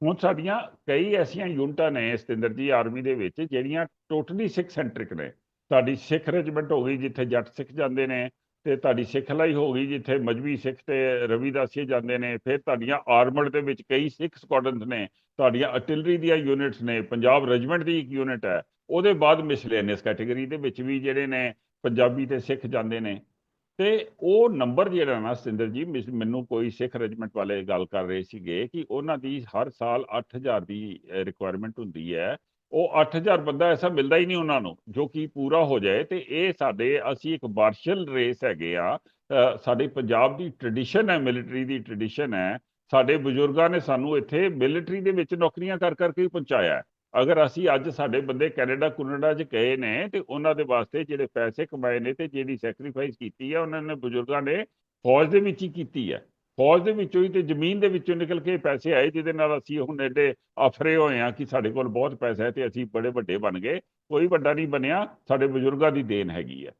ਹੁਣ ਸਾਡੀਆਂ ਕਈ ਐਸੀਆਂ ਯੂਨਿਟਾਂ ਨੇ ਸਤਿੰਦਰ ਜੀ ਆਰਮੀ ਦੇ ਵਿੱਚ ਜਿਹੜੀਆਂ ਟੋਟਲੀ ਸਿੱਖ ਸੈਂਟਰਿਕ ਨੇ। ਤੁਹਾਡੀ ਸਿੱਖ ਰੈਜੀਮੈਂਟ ਹੋ ਗਈ ਜਿੱਥੇ ਜੱਟ ਸਿੱਖ ਜਾਂਦੇ ਨੇ ਤੇ ਤੁਹਾਡੀ ਸਿੱਖ ਲਈ ਹੋ ਗਈ ਜਿੱਥੇ ਮਜਬੀ ਸਿੱਖ ਤੇ ਰਵੀਦਾਸੀ ਜਾਂਦੇ ਨੇ, ਫਿਰ ਤੁਹਾਡੀਆਂ ਆਰਮਡ ਦੇ ਵਿੱਚ ਕਈ ਸਿੱਖ ਸਕੁਆਡਰਨਸ ਨੇ, ਤੁਹਾਡੀਆਂ ਆਰਟਿਲਰੀ ਦੀਆਂ ਯੂਨਿਟਸ ਨੇ, ਪੰਜਾਬ ਰੈਜੀਮੈਂਟ ਦੀ ਇੱਕ ਯੂਨਿਟ ਹੈ, ਉਹਦੇ ਬਾਅਦ ਮਿਸਲੇਨੀਅਸ ਕੈਟਾਗਰੀ ਦੇ ਵਿੱਚ ਵੀ ਜਿਹੜੇ ਨੇ ਪੰਜਾਬੀ ਤੇ ਸਿੱਖ ਜਾਂਦੇ ਨੇ। ਤੇ ਉਹ ਨੰਬਰ ਜਿਹੜਾ ਨਾ ਸਤਿੰਦਰ ਜੀ, ਮਿਸ- ਮੈਨੂੰ ਕੋਈ ਸਿੱਖ ਰੈਜੀਮੈਂਟ ਵਾਲੇ ਗੱਲ ਕਰ ਰਹੇ ਸੀਗੇ ਕਿ ਉਹਨਾਂ ਦੀ ਹਰ ਸਾਲ 8000 ਦੀ ਰਿਕੁਆਇਰਮੈਂਟ ਹੁੰਦੀ ਹੈ। ਉਹ 8000 ਬੰਦਾ ਐਸਾ ਮਿਲਦਾ ਹੀ ਨਹੀਂ ਉਹਨਾਂ ਨੂੰ, ਜੋ ਕਿ ਪੂਰਾ ਹੋ ਜਾਏ। ਤੇ ਇਹ ਸਾਡੇ, ਅਸੀਂ ਇੱਕ ਮਾਰਸ਼ਲ ਰੇਸ ਹੈਗੇ ਆ ਸਾਡੇ ਪੰਜਾਬ ਦੀ ਟ੍ਰੈਡੀਸ਼ਨ ਹੈ ਮਿਲਟਰੀ ਦੀ ਟ੍ਰੈਡੀਸ਼ਨ ਹੈ। ਸਾਡੇ ਬਜ਼ੁਰਗਾਂ ਨੇ ਸਾਨੂੰ ਇੱਥੇ ਮਿਲਟਰੀ ਦੇ ਵਿੱਚ ਨੌਕਰੀਆਂ ਕਰ ਕਰਕੇ ਹੀ ਪਹੁੰਚਾਇਆ ਅਗਰ ਅਸੀਂ ਅੱਜ ਸਾਡੇ ਬੰਦੇ ਕੈਨੇਡਾ, ਕੁਨੇਡਾ 'ਚ ਗਏ ਨੇ, ਤੇ ਉਹਨਾਂ ਦੇ ਵਾਸਤੇ ਜਿਹੜੇ ਪੈਸੇ ਕਮਾਏ ਨੇ ਤੇ ਜਿਹੜੀ ਸੈਕਰੀਫਾਈਸ ਕੀਤੀ ਹੈ, ਉਹਨਾਂ ਨੇ ਬਜ਼ੁਰਗਾਂ ਨੇ ਫੌਜ ਦੇ ਵਿੱਚ ਹੀ ਕੀਤੀ ਹੈ। ਫੌਜ ਦੇ ਵਿੱਚੋਂ ਹੀ ਤੇ ਜ਼ਮੀਨ ਦੇ ਵਿੱਚੋਂ ਨਿਕਲ ਕੇ ਪੈਸੇ ਆਏ, ਜਿਹਦੇ ਨਾਲ ਅਸੀਂ ਹੁਣ ਐਡੇ ਅਫਰੇ ਹੋਏ ਆ ਕਿ ਸਾਡੇ ਕੋਲ ਬਹੁਤ ਪੈਸਾ ਹੈ ਤੇ ਅਸੀਂ ਬੜੇ ਵੱਡੇ ਬਣ ਗਏ। ਕੋਈ ਵੱਡਾ ਨਹੀਂ ਬਣਿਆ, ਸਾਡੇ ਬਜ਼ੁਰਗਾਂ ਦੀ ਦੇਣ ਹੈਗੀ ਹੈ।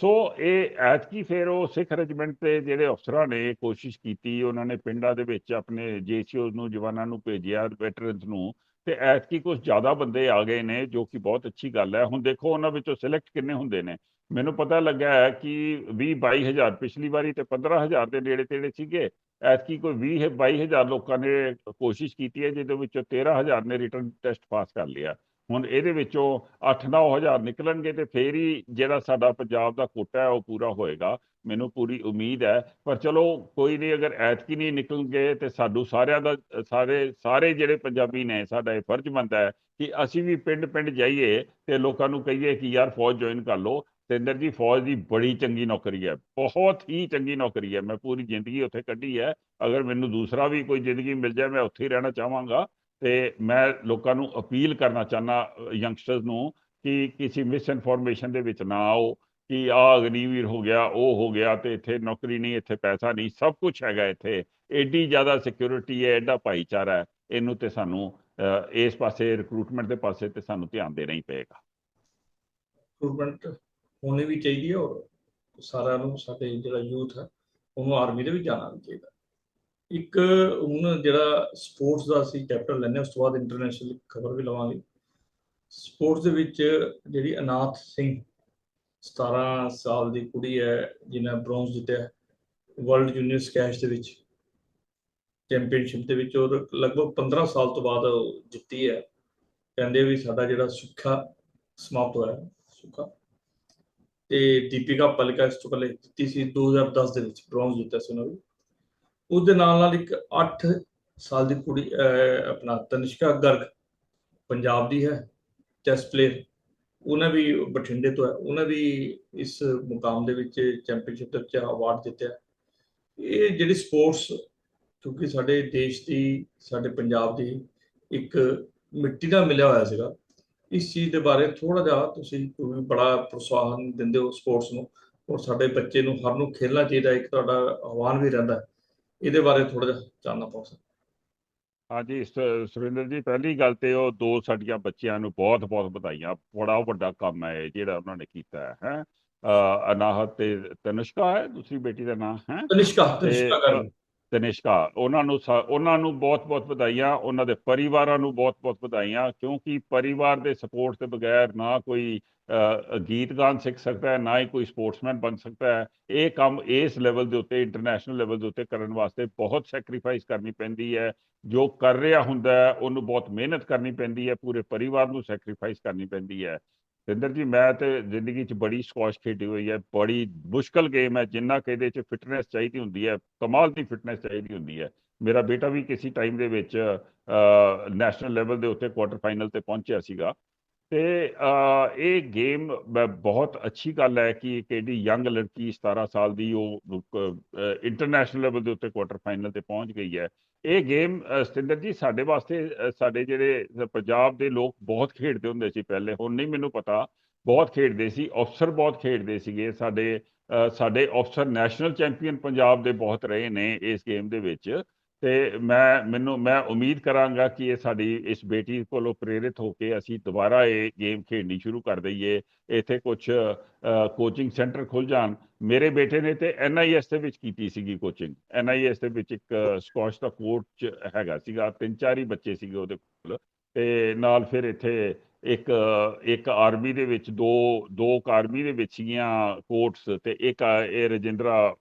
ਸੋ ਇਹ ਐਤਕੀ ਫਿਰ ਉਹ ਸਿੱਖ ਰੈਜੀਮੈਂਟ ਦੇ ਜਿਹੜੇ ਅਫਸਰਾਂ ਨੇ ਕੋਸ਼ਿਸ਼ ਕੀਤੀ, ਉਹਨਾਂ ਨੇ ਪਿੰਡਾਂ ਦੇ ਵਿੱਚ ਆਪਣੇ ਜੇਸੀਓਜ਼ ਨੂੰ, ਜਵਾਨਾਂ ਨੂੰ ਭੇਜਿਆ ਵੈਟਰਨਸ ਨੂੰ, ਤੇ ਐਤਕੀ ਕੁਝ ਜ਼ਿਆਦਾ ਬੰਦੇ ਆ ਗਏ ਨੇ, ਜੋ ਕਿ ਬਹੁਤ ਅੱਛੀ ਗੱਲ ਹੈ। ਹੁਣ ਦੇਖੋ ਉਹਨਾਂ ਵਿੱਚੋਂ ਸਿਲੈਕਟ ਕਿੰਨੇ ਹੁੰਦੇ ਨੇ। ਮੈਨੂੰ ਪਤਾ ਲੱਗਾ ਹੈ ਕਿ 20 22000 ਪਿਛਲੀ ਵਾਰੀ ਤੇ 15000 ਦੇ ਨੇੜੇ ਤੇੜੇ ਸੀਗੇ। ਐਤਕੀ ਕੋਈ 20 22000 ਲੋਕਾਂ ਨੇ ਕੋਸ਼ਿਸ਼ ਕੀਤੀ ਹੈ, ਜਿਹਦੇ ਵਿੱਚੋਂ 13000 ਨੇ ਰਿਟਰਨ ਟੈਸਟ ਪਾਸ ਕਰ ਲਿਆ। ਹੁਣ ਇਹਦੇ ਵਿੱਚੋਂ 8-9000 ਨਿਕਲਣਗੇ ਤੇ ਫੇਰ ਹੀ ਜਿਹੜਾ ਸਾਡਾ ਪੰਜਾਬ ਦਾ ਕੋਟਾ ਹੈ, ਉਹ ਪੂਰਾ ਹੋਏਗਾ। ਮੈਨੂੰ ਪੂਰੀ ਉਮੀਦ ਹੈ, ਪਰ ਚਲੋ ਕੋਈ ਨਹੀਂ, ਅਗਰ ਐਤਕੀ ਨਹੀਂ ਨਿਕਲਣਗੇ ਤੇ ਸਾਨੂੰ ਸਾਰਿਆਂ ਦਾ, ਸਾਰੇ ਸਾਰੇ ਜਿਹੜੇ ਪੰਜਾਬੀ ਨੇ ਸਾਡਾ ਇਹ ਫਰਜ਼ ਬਣਦਾ ਹੈ ਕਿ ਅਸੀਂ ਵੀ ਪਿੰਡ-ਪਿੰਡ ਜਾਈਏ ਤੇ ਲੋਕਾਂ ਨੂੰ ਕਹੀਏ ਕਿ ਯਾਰ ਫੌਜ ਜੁਆਇਨ ਕਰ ਲਓ। ਤੇਂਦਰ ਜੀ, ਫੌਜ ਦੀ ਬੜੀ ਚੰਗੀ ਨੌਕਰੀ ਹੈ, ਬਹੁਤ ਹੀ ਚੰਗੀ ਨੌਕਰੀ ਹੈ। ਮੈਂ ਪੂਰੀ ਜ਼ਿੰਦਗੀ ਉੱਥੇ ਕੱਢੀ ਹੈ। ਅਗਰ ਮੈਨੂੰ ਦੂਸਰਾ ਵੀ ਕੋਈ ਜ਼ਿੰਦਗੀ ਮਿਲ ਜਾਏ, ਮੈਂ ਉੱਥੇ ਹੀ ਰਹਿਣਾ ਚਾਹਾਂਗਾ। ਤੇ ਮੈਂ ਲੋਕਾਂ ਨੂੰ ਅਪੀਲ ਕਰਨਾ ਚਾਹਨਾ ਯੰਗਸਟਰਸ ਨੂੰ ਕਿ ਕਿਸੇ ਮਿਸ ਇਨਫੋਰਮੇਸ਼ਨ ਦੇ ਵਿੱਚ ਨਾ ਆਓ ਕਿ ਆ ਅਗਨੀਵੀਰ ਹੋ ਗਿਆ, ਉਹ ਹੋ ਗਿਆ ਤੇ ਇੱਥੇ ਨੌਕਰੀ ਨਹੀਂ, ਇੱਥੇ ਪੈਸਾ ਨਹੀਂ, ਸਭ ਕੁਝ ਹੈਗਾ ਇੱਥੇ। ਐਡੀ ਜ਼ਿਆਦਾ ਸਿਕਿਉਰਿਟੀ ਹੈ ਐਡਾ ਭਾਈਚਾਰਾ ਹੈ। ਇਹਨੂੰ ਤੇ ਸਾਨੂੰ ਇਸ ਪਾਸੇ ਰਿਕਰੂਟਮੈਂਟ ਦੇ ਪਾਸੇ ਤੇ ਸਾਨੂੰ ਧਿਆਨ ਦੇਣਾ ਹੀ ਪਏਗਾ। ਰਿਕਰੂਟਮੈਂਟ ਹੋਣੀ ਵੀ ਚਾਹੀਦੀ ਹੈ ਔਰ ਸਾਰਿਆਂ ਨੂੰ ਸਾਡੇ ਜਿਹੜਾ ਯੂਥ ਹੈ, ਉਹਨੂੰ ਆਰਮੀ ਦੇ ਵਿੱਚ ਜਾਣਾ ਵੀ ਚਾਹੀਦਾ ਇੱਕ ਹੁਣ ਜਿਹੜਾ ਸਪੋਰਟਸ ਦਾ ਅਸੀਂ ਕੈਪਟਲ ਲੈਣੇ ਉਸ ਤੋਂ ਬਾਅਦ ਇੰਟਰਨੈਸ਼ਨਲ ਖਬਰ ਵੀ ਲਵਾਂਗੇ। ਸਪੋਰਟਸ ਦੇ ਵਿੱਚ ਜਿਹੜੀ ਅਨਾਥ ਸਿੰਘ 17 ਸਾਲ ਦੀ ਕੁੜੀ ਹੈ, ਜਿਹਨੇ ਬ੍ਰੌਂਜ਼ ਜਿੱਤਿਆ ਵਰਲਡ ਜੂਨੀਅਰ ਸਕੈਸ਼ ਦੇ ਵਿੱਚ ਚੈਂਪੀਅਨਸ਼ਿਪ ਦੇ ਵਿੱਚ ਉਹ ਲਗਭਗ 15 ਸਾਲ ਤੋਂ ਬਾਅਦ ਜਿੱਤੀ ਹੈ। ਕਹਿੰਦੇ ਵੀ ਸਾਡਾ ਜਿਹੜਾ ਸੁੱਖਾ ਸਮਾਪਤ ਹੋਇਆ ਸੁੱਖਾ। ਤੇ ਦੀਪਿਕਾ ਪਲਿਕਾ ਇਸ ਤੋਂ ਪਹਿਲੇ ਜਿੱਤੀ ਸੀ 2010 ਦੇ ਵਿੱਚ ਬ੍ਰੌਂਜ਼ ਜਿੱਤਿਆ ਸੀ ਉਹਨਾਂ ਨੇ। ਉਹਦੇ ਨਾਲ ਨਾਲ ਇੱਕ 8 ਸਾਲ ਦੀ ਕੁੜੀ ਆਪਣਾ ਤਨਿਸ਼ਕਾ ਗਰਗ ਪੰਜਾਬ ਦੀ ਹੈ ਚੈਸ ਪਲੇਅਰ ਉਹਨਾਂ ਵੀ ਬਠਿੰਡੇ ਤੋਂ ਹੈ, ਉਹਨਾਂ ਵੀ ਇਸ ਮੁਕਾਮ ਦੇ ਵਿੱਚ ਚੈਂਪੀਅਨਸ਼ਿਪ ਦੇ ਵਿੱਚ ਅਵਾਰਡ ਜਿੱਤਿਆ। ਇਹ ਜਿਹੜੀ ਸਪੋਰਟਸ ਕਿਉਂਕਿ ਸਾਡੇ ਦੇਸ਼ ਦੀ, ਸਾਡੇ ਪੰਜਾਬ ਦੀ ਇੱਕ ਮਿੱਟੀ ਦਾ ਮਿਲਿਆ ਹੋਇਆ ਸੀਗਾ ਇਸ ਚੀਜ਼ ਦੇ ਬਾਰੇ ਥੋੜਾ ਜਿਹਾ ਤੁਸੀਂ ਕੋਈ ਬੜਾ ਪ੍ਰੋਤਸਾਹਨ ਦਿੰਦੇ ਹੋ ਸਪੋਰਟਸ ਨੂੰ ਔਰ ਸਾਡੇ ਬੱਚੇ ਨੂੰ ਹਰ ਨੂੰ ਖੇਡਣਾ ਚਾਹੀਦਾ ਇੱਕ ਤੁਹਾਡਾ ਆਹਵਾਨ ਵੀ ਰਹਿੰਦਾ ਇਹਦੇ ਬਾਰੇ ਥੋੜਾ ਜਿਹਾ ਜਾਣਨਾ ਪਾਉਂਦਾ ਹਾਂਜੀ ਸੁਰਿੰਦਰ ਜੀ ਪਹਿਲੀ ਗੱਲ ਤੇ ਉਹ ਦੋ ਸਾਡੀਆਂ ਬੱਚਿਆਂ ਨੂੰ ਬਹੁਤ ਬਹੁਤ ਵਧਾਈਆਂ। ਬੜਾ ਵੱਡਾ ਕੰਮ ਹੈ ਜਿਹੜਾ ਉਹਨਾਂ ਨੇ ਕੀਤਾ ਹੈ ਹੈ। ਅਨਾਹਤ ਤੇ ਤਨਿਸ਼ਕਾ ਹੈ ਦੂਸਰੀ ਬੇਟੀ ਦਾ ਨਾਮ ਹੈ। ਤਨਿਸ਼ਕਾ ਤਨਿਸ਼ਕਾ ਤਨਿਸ਼ਕਾ ਉਹਨਾਂ ਨੂੰ ਉਹਨਾਂ ਨੂੰ ਬਹੁਤ-ਬਹੁਤ ਵਧਾਈਆਂ, ਉਹਨਾਂ ਦੇ ਪਰਿਵਾਰਾਂ ਨੂੰ ਬਹੁਤ-ਬਹੁਤ ਵਧਾਈਆਂ, ਕਿਉਂਕਿ ਪਰਿਵਾਰ ਦੇ ਸਪੋਰਟ ਤੋਂ ਬਗੈਰ ਨਾ ਕੋਈ ਗੀਤ ਗਾਣ ਸਿੱਖ ਸਕਦਾ ਹੈ ਨਾ ਹੀ ਕੋਈ ਸਪੋਰਟਸਮੈਨ ਬਣ ਸਕਦਾ ਹੈ। ਇਹ ਕੰਮ ਇਸ ਲੈਵਲ ਦੇ ਉੱਤੇ ਇੰਟਰਨੈਸ਼ਨਲ ਲੈਵਲ ਦੇ ਉੱਤੇ ਕਰਨ ਵਾਸਤੇ ਬਹੁਤ ਸੈਕਰੀਫਾਈਸ ਕਰਨੀ ਪੈਂਦੀ ਹੈ। ਜੋ ਕਰ ਰਿਹਾ ਹੁੰਦਾ ਉਹਨੂੰ ਬਹੁਤ ਮਿਹਨਤ ਕਰਨੀ ਪੈਂਦੀ ਹੈ, ਪੂਰੇ ਪਰਿਵਾਰ ਨੂੰ ਸੈਕਰੀਫਾਈਸ ਕਰਨੀ ਪੈਂਦੀ ਹੈ। ਸਿੰਦਰ ਜੀ, ਮੈਂ ਤੇ ਜ਼ਿੰਦਗੀ 'ਚ ਬੜੀ ਸਕੁਐਸ਼ ਖੇਡੀ ਹੋਈ ਹੈ, ਬੜੀ ਮੁਸ਼ਕਲ ਗੇਮ ਹੈ, ਜਿੰਨਾ ਕਿ ਇਹਦੇ 'ਚ ਫਿਟਨੈਸ ਚਾਹੀਦੀ ਹੁੰਦੀ ਹੈ, ਕਮਾਲ ਦੀ ਫਿਟਨੈਸ ਚਾਹੀਦੀ ਹੁੰਦੀ ਹੈ। ਮੇਰਾ ਬੇਟਾ ਵੀ ਕਿਸੇ ਟਾਈਮ ਦੇ ਵਿੱਚ ਨੈਸ਼ਨਲ ਲੈਵਲ ਦੇ ਉੱਤੇ ਕੁਆਟਰ ਫਾਈਨਲ ਤੇ ਪਹੁੰਚਿਆ ਸੀਗਾ। ਤੇ ਇਹ ਗੇਮ ਬਹੁਤ ਅੱਛੀ ਗੱਲ ਹੈ ਕਿ ਇੱਕ ਏਡੀ ਯੰਗ ਲੜਕੀ 17 ਸਾਲ ਦੀ ਉਹ ਇੰਟਰਨੈਸ਼ਨਲ ਲੈਵਲ ਦੇ ਉੱਤੇ ਕੁਆਟਰ ਫਾਈਨਲ ਤੇ ਪਹੁੰਚ ਗਈ ਹੈ। ਇਹ ਗੇਮ ਸਤਿੰਦਰ ਜੀ ਸਾਡੇ ਵਾਸਤੇ ਸਾਡੇ ਜਿਹੜੇ ਪੰਜਾਬ ਦੇ ਲੋਕ ਬਹੁਤ ਖੇਡਦੇ ਹੁੰਦੇ ਸੀ ਪਹਿਲੇ, ਹੁਣ ਨਹੀਂ ਮੈਨੂੰ ਪਤਾ। ਬਹੁਤ ਖੇਡਦੇ ਸੀ, ਅਫਸਰ ਬਹੁਤ ਖੇਡਦੇ ਸੀਗੇ। ਸਾਡੇ ਸਾਡੇ ਅਫਸਰ ਨੈਸ਼ਨਲ ਚੈਂਪੀਅਨ ਪੰਜਾਬ ਦੇ ਬਹੁਤ ਰਹੇ ਨੇ ਇਸ ਗੇਮ ਦੇ ਵਿੱਚ। ਤੇ ਮੈਂ, ਮੈਨੂੰ, ਮੈਂ ਉਮੀਦ ਕਰਾਂਗਾ ਕਿ ਇਹ ਸਾਡੀ ਇਸ ਬੇਟੀ ਕੋਲੋਂ ਪ੍ਰੇਰਿਤ ਹੋ ਕੇ ਅਸੀਂ ਦੁਬਾਰਾ ਇਹ ਗੇਮ ਖੇਡਣੀ ਸ਼ੁਰੂ ਕਰ ਦਈਏ, ਇੱਥੇ ਕੁਝ ਕੋਚਿੰਗ ਸੈਂਟਰ ਖੁੱਲ ਜਾਣ। ਮੇਰੇ ਬੇਟੇ ਨੇ ਤੇ ਐਨਆਈਐਸ ਦੇ ਵਿੱਚ ਕੀਤੀ ਸੀਗੀ ਕੋਚਿੰਗ ਐਨਆਈਐਸ ਦੇ ਵਿੱਚ ਇੱਕ ਸਕੁਐਸ਼ ਦਾ ਕੋਚ ਹੈਗਾ ਸੀਗਾ, ਤਿੰਨ ਚਾਰ ਹੀ ਬੱਚੇ ਸੀਗੇ ਉਹਦੇ ਕੋਲ। ਤੇ ਨਾਲ ਫਿਰ ਇੱਥੇ ਇੱਕ ਇੱਕ ਆਰਮੀ ਦੇ ਵਿੱਚ ਦੋ ਦੋ ਆਰਮੀ ਦੇ ਵਿੱਚ ਸੀਗੀਆਂ ਕੋਰਟਸ ਤੇ ਇੱਕ, ਇਹ ਰਜਿੰਦਰਾ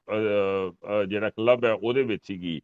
ਜਿਹੜਾ ਕਲੱਬ ਹੈ ਉਹਦੇ ਵਿੱਚ ਸੀਗੀ।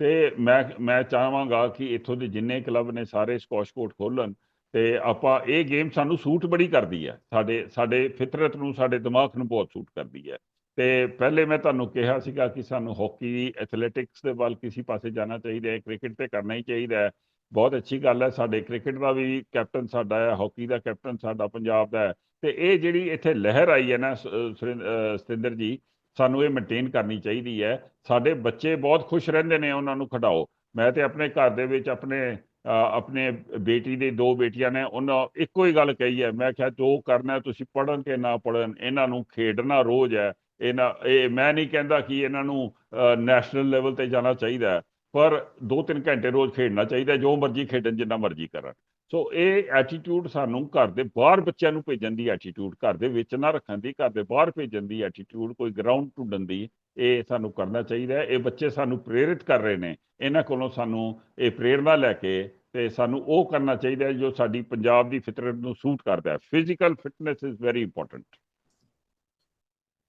ਤੇ ਮੈਂ ਮੈਂ ਚਾਹਾਂਗਾ ਕਿ ਇੱਥੋਂ ਦੇ ਜਿੰਨੇ ਕਲੱਬ ਨੇ ਸਾਰੇ ਸਕੁਐਸ਼ ਕੋਰਟ ਖੋਲਣ ਤੇ ਆਪਾਂ ਇਹ ਗੇਮ ਸਾਨੂੰ ਸੂਟ ਬੜੀ ਕਰਦੀ ਹੈ। ਸਾਡੇ ਸਾਡੇ ਫਿਤਰਤ ਨੂੰ, ਸਾਡੇ ਦਿਮਾਗ ਨੂੰ ਬਹੁਤ ਸੂਟ ਕਰਦੀ ਹੈ। ਤੇ ਪਹਿਲੇ ਮੈਂ ਤੁਹਾਨੂੰ ਕਿਹਾ ਸੀਗਾ ਕਿ ਸਾਨੂੰ ਹਾਕੀ ਐਥਲੈਟਿਕਸ ਦੇ ਵੱਲ ਕਿਸੇ ਪਾਸੇ ਜਾਣਾ ਚਾਹੀਦਾ ਹੈ ਕ੍ਰਿਕਟ ਤੇ ਕਰਨਾ ਹੀ ਚਾਹੀਦਾ ਹੈ। ਬਹੁਤ ਅੱਛੀ ਗੱਲ ਹੈ, ਸਾਡੇ ਕ੍ਰਿਕਟ ਦਾ ਵੀ ਕੈਪਟਨ ਸਾਡਾ ਹੈ ਹਾਕੀ ਦਾ ਕੈਪਟਨ ਸਾਡਾ, ਪੰਜਾਬ ਦਾ ਹੈ। ਤੇ ਇਹ ਜਿਹੜੀ ਇੱਥੇ ਲਹਿਰ ਆਈ ਹੈ ਨਾ ਸਤਿੰਦਰ ਜੀ ਸਾਨੂੰ ਇਹ ਮੇਨਟੇਨ ਕਰਨੀ ਚਾਹੀਦੀ ਹੈ। ਸਾਡੇ ਬੱਚੇ ਬਹੁਤ ਖੁਸ਼ ਰਹਿੰਦੇ ਨੇ ਉਹਨਾਂ ਨੂੰ ਖਿਡਾਓ। ਮੈਂ ਤੇ ਆਪਣੇ ਘਰ ਦੇ ਵਿੱਚ ਆਪਣੇ ਆਪਣੇ ਬੇਟੀ ਦੇ ਦੋ ਬੇਟੀਆਂ ਨੇ, ਉਹਨਾਂ ਇੱਕੋ ਹੀ ਗੱਲ ਕਹੀ ਹੈ। ਮੈਂ ਕਿਹਾ ਜੋ ਕਰਨਾ ਤੁਸੀਂ ਪੜਨ ਕੇ ਨਾ ਪੜਨ ਇਹਨਾਂ ਨੂੰ ਖੇਡਣਾ ਰੋਜ਼ ਹੈ। ਇਹਨਾਂ, ਇਹ ਮੈਂ ਨਹੀਂ ਕਹਿੰਦਾ ਕਿ ਇਹਨਾਂ ਨੂੰ ਨੈਸ਼ਨਲ ਲੈਵਲ ਤੇ ਜਾਣਾ ਚਾਹੀਦਾ ਪਰ 2-3 ਘੰਟੇ ਰੋਜ਼ ਖੇਡਣਾ ਚਾਹੀਦਾ ਜੋ ਮਰਜ਼ੀ ਖੇਡਣ, ਜਿੰਨਾ ਮਰਜ਼ੀ ਕਰਨ। ਸੋ ਇਹ ਐਟੀਟਿਊਡ ਸਾਨੂੰ ਘਰ ਦੇ ਬਾਹਰ ਬੱਚਿਆਂ ਨੂੰ ਭੇਜਣ ਦੀ ਐਟੀਟਿਊਡ ਘਰ ਦੇ ਵਿੱਚ ਨਾ ਰੱਖਣ ਦੀ, ਘਰ ਦੇ ਬਾਹਰ ਭੇਜਣ ਦੀ ਐਟੀਟਿਊਡ ਕੋਈ ਗਰਾਊਂਡ ਢੂੰਡਣ ਦੀ ਇਹ ਸਾਨੂੰ ਕਰਨਾ ਚਾਹੀਦਾ ਹੈ। ਇਹ ਬੱਚੇ ਸਾਨੂੰ ਪ੍ਰੇਰਿਤ ਕਰ ਰਹੇ ਨੇ। ਇਹਨਾਂ ਕੋਲੋਂ ਸਾਨੂੰ ਇਹ ਪ੍ਰੇਰਣਾ ਲੈ ਕੇ ਤੇ ਸਾਨੂੰ ਉਹ ਕਰਨਾ ਚਾਹੀਦਾ ਹੈ ਜੋ ਸਾਡੀ ਪੰਜਾਬ ਦੀ ਫਿਤਰਤ ਨੂੰ ਸੂਟ ਕਰਦਾ ਹੈ। Physical fitness is very important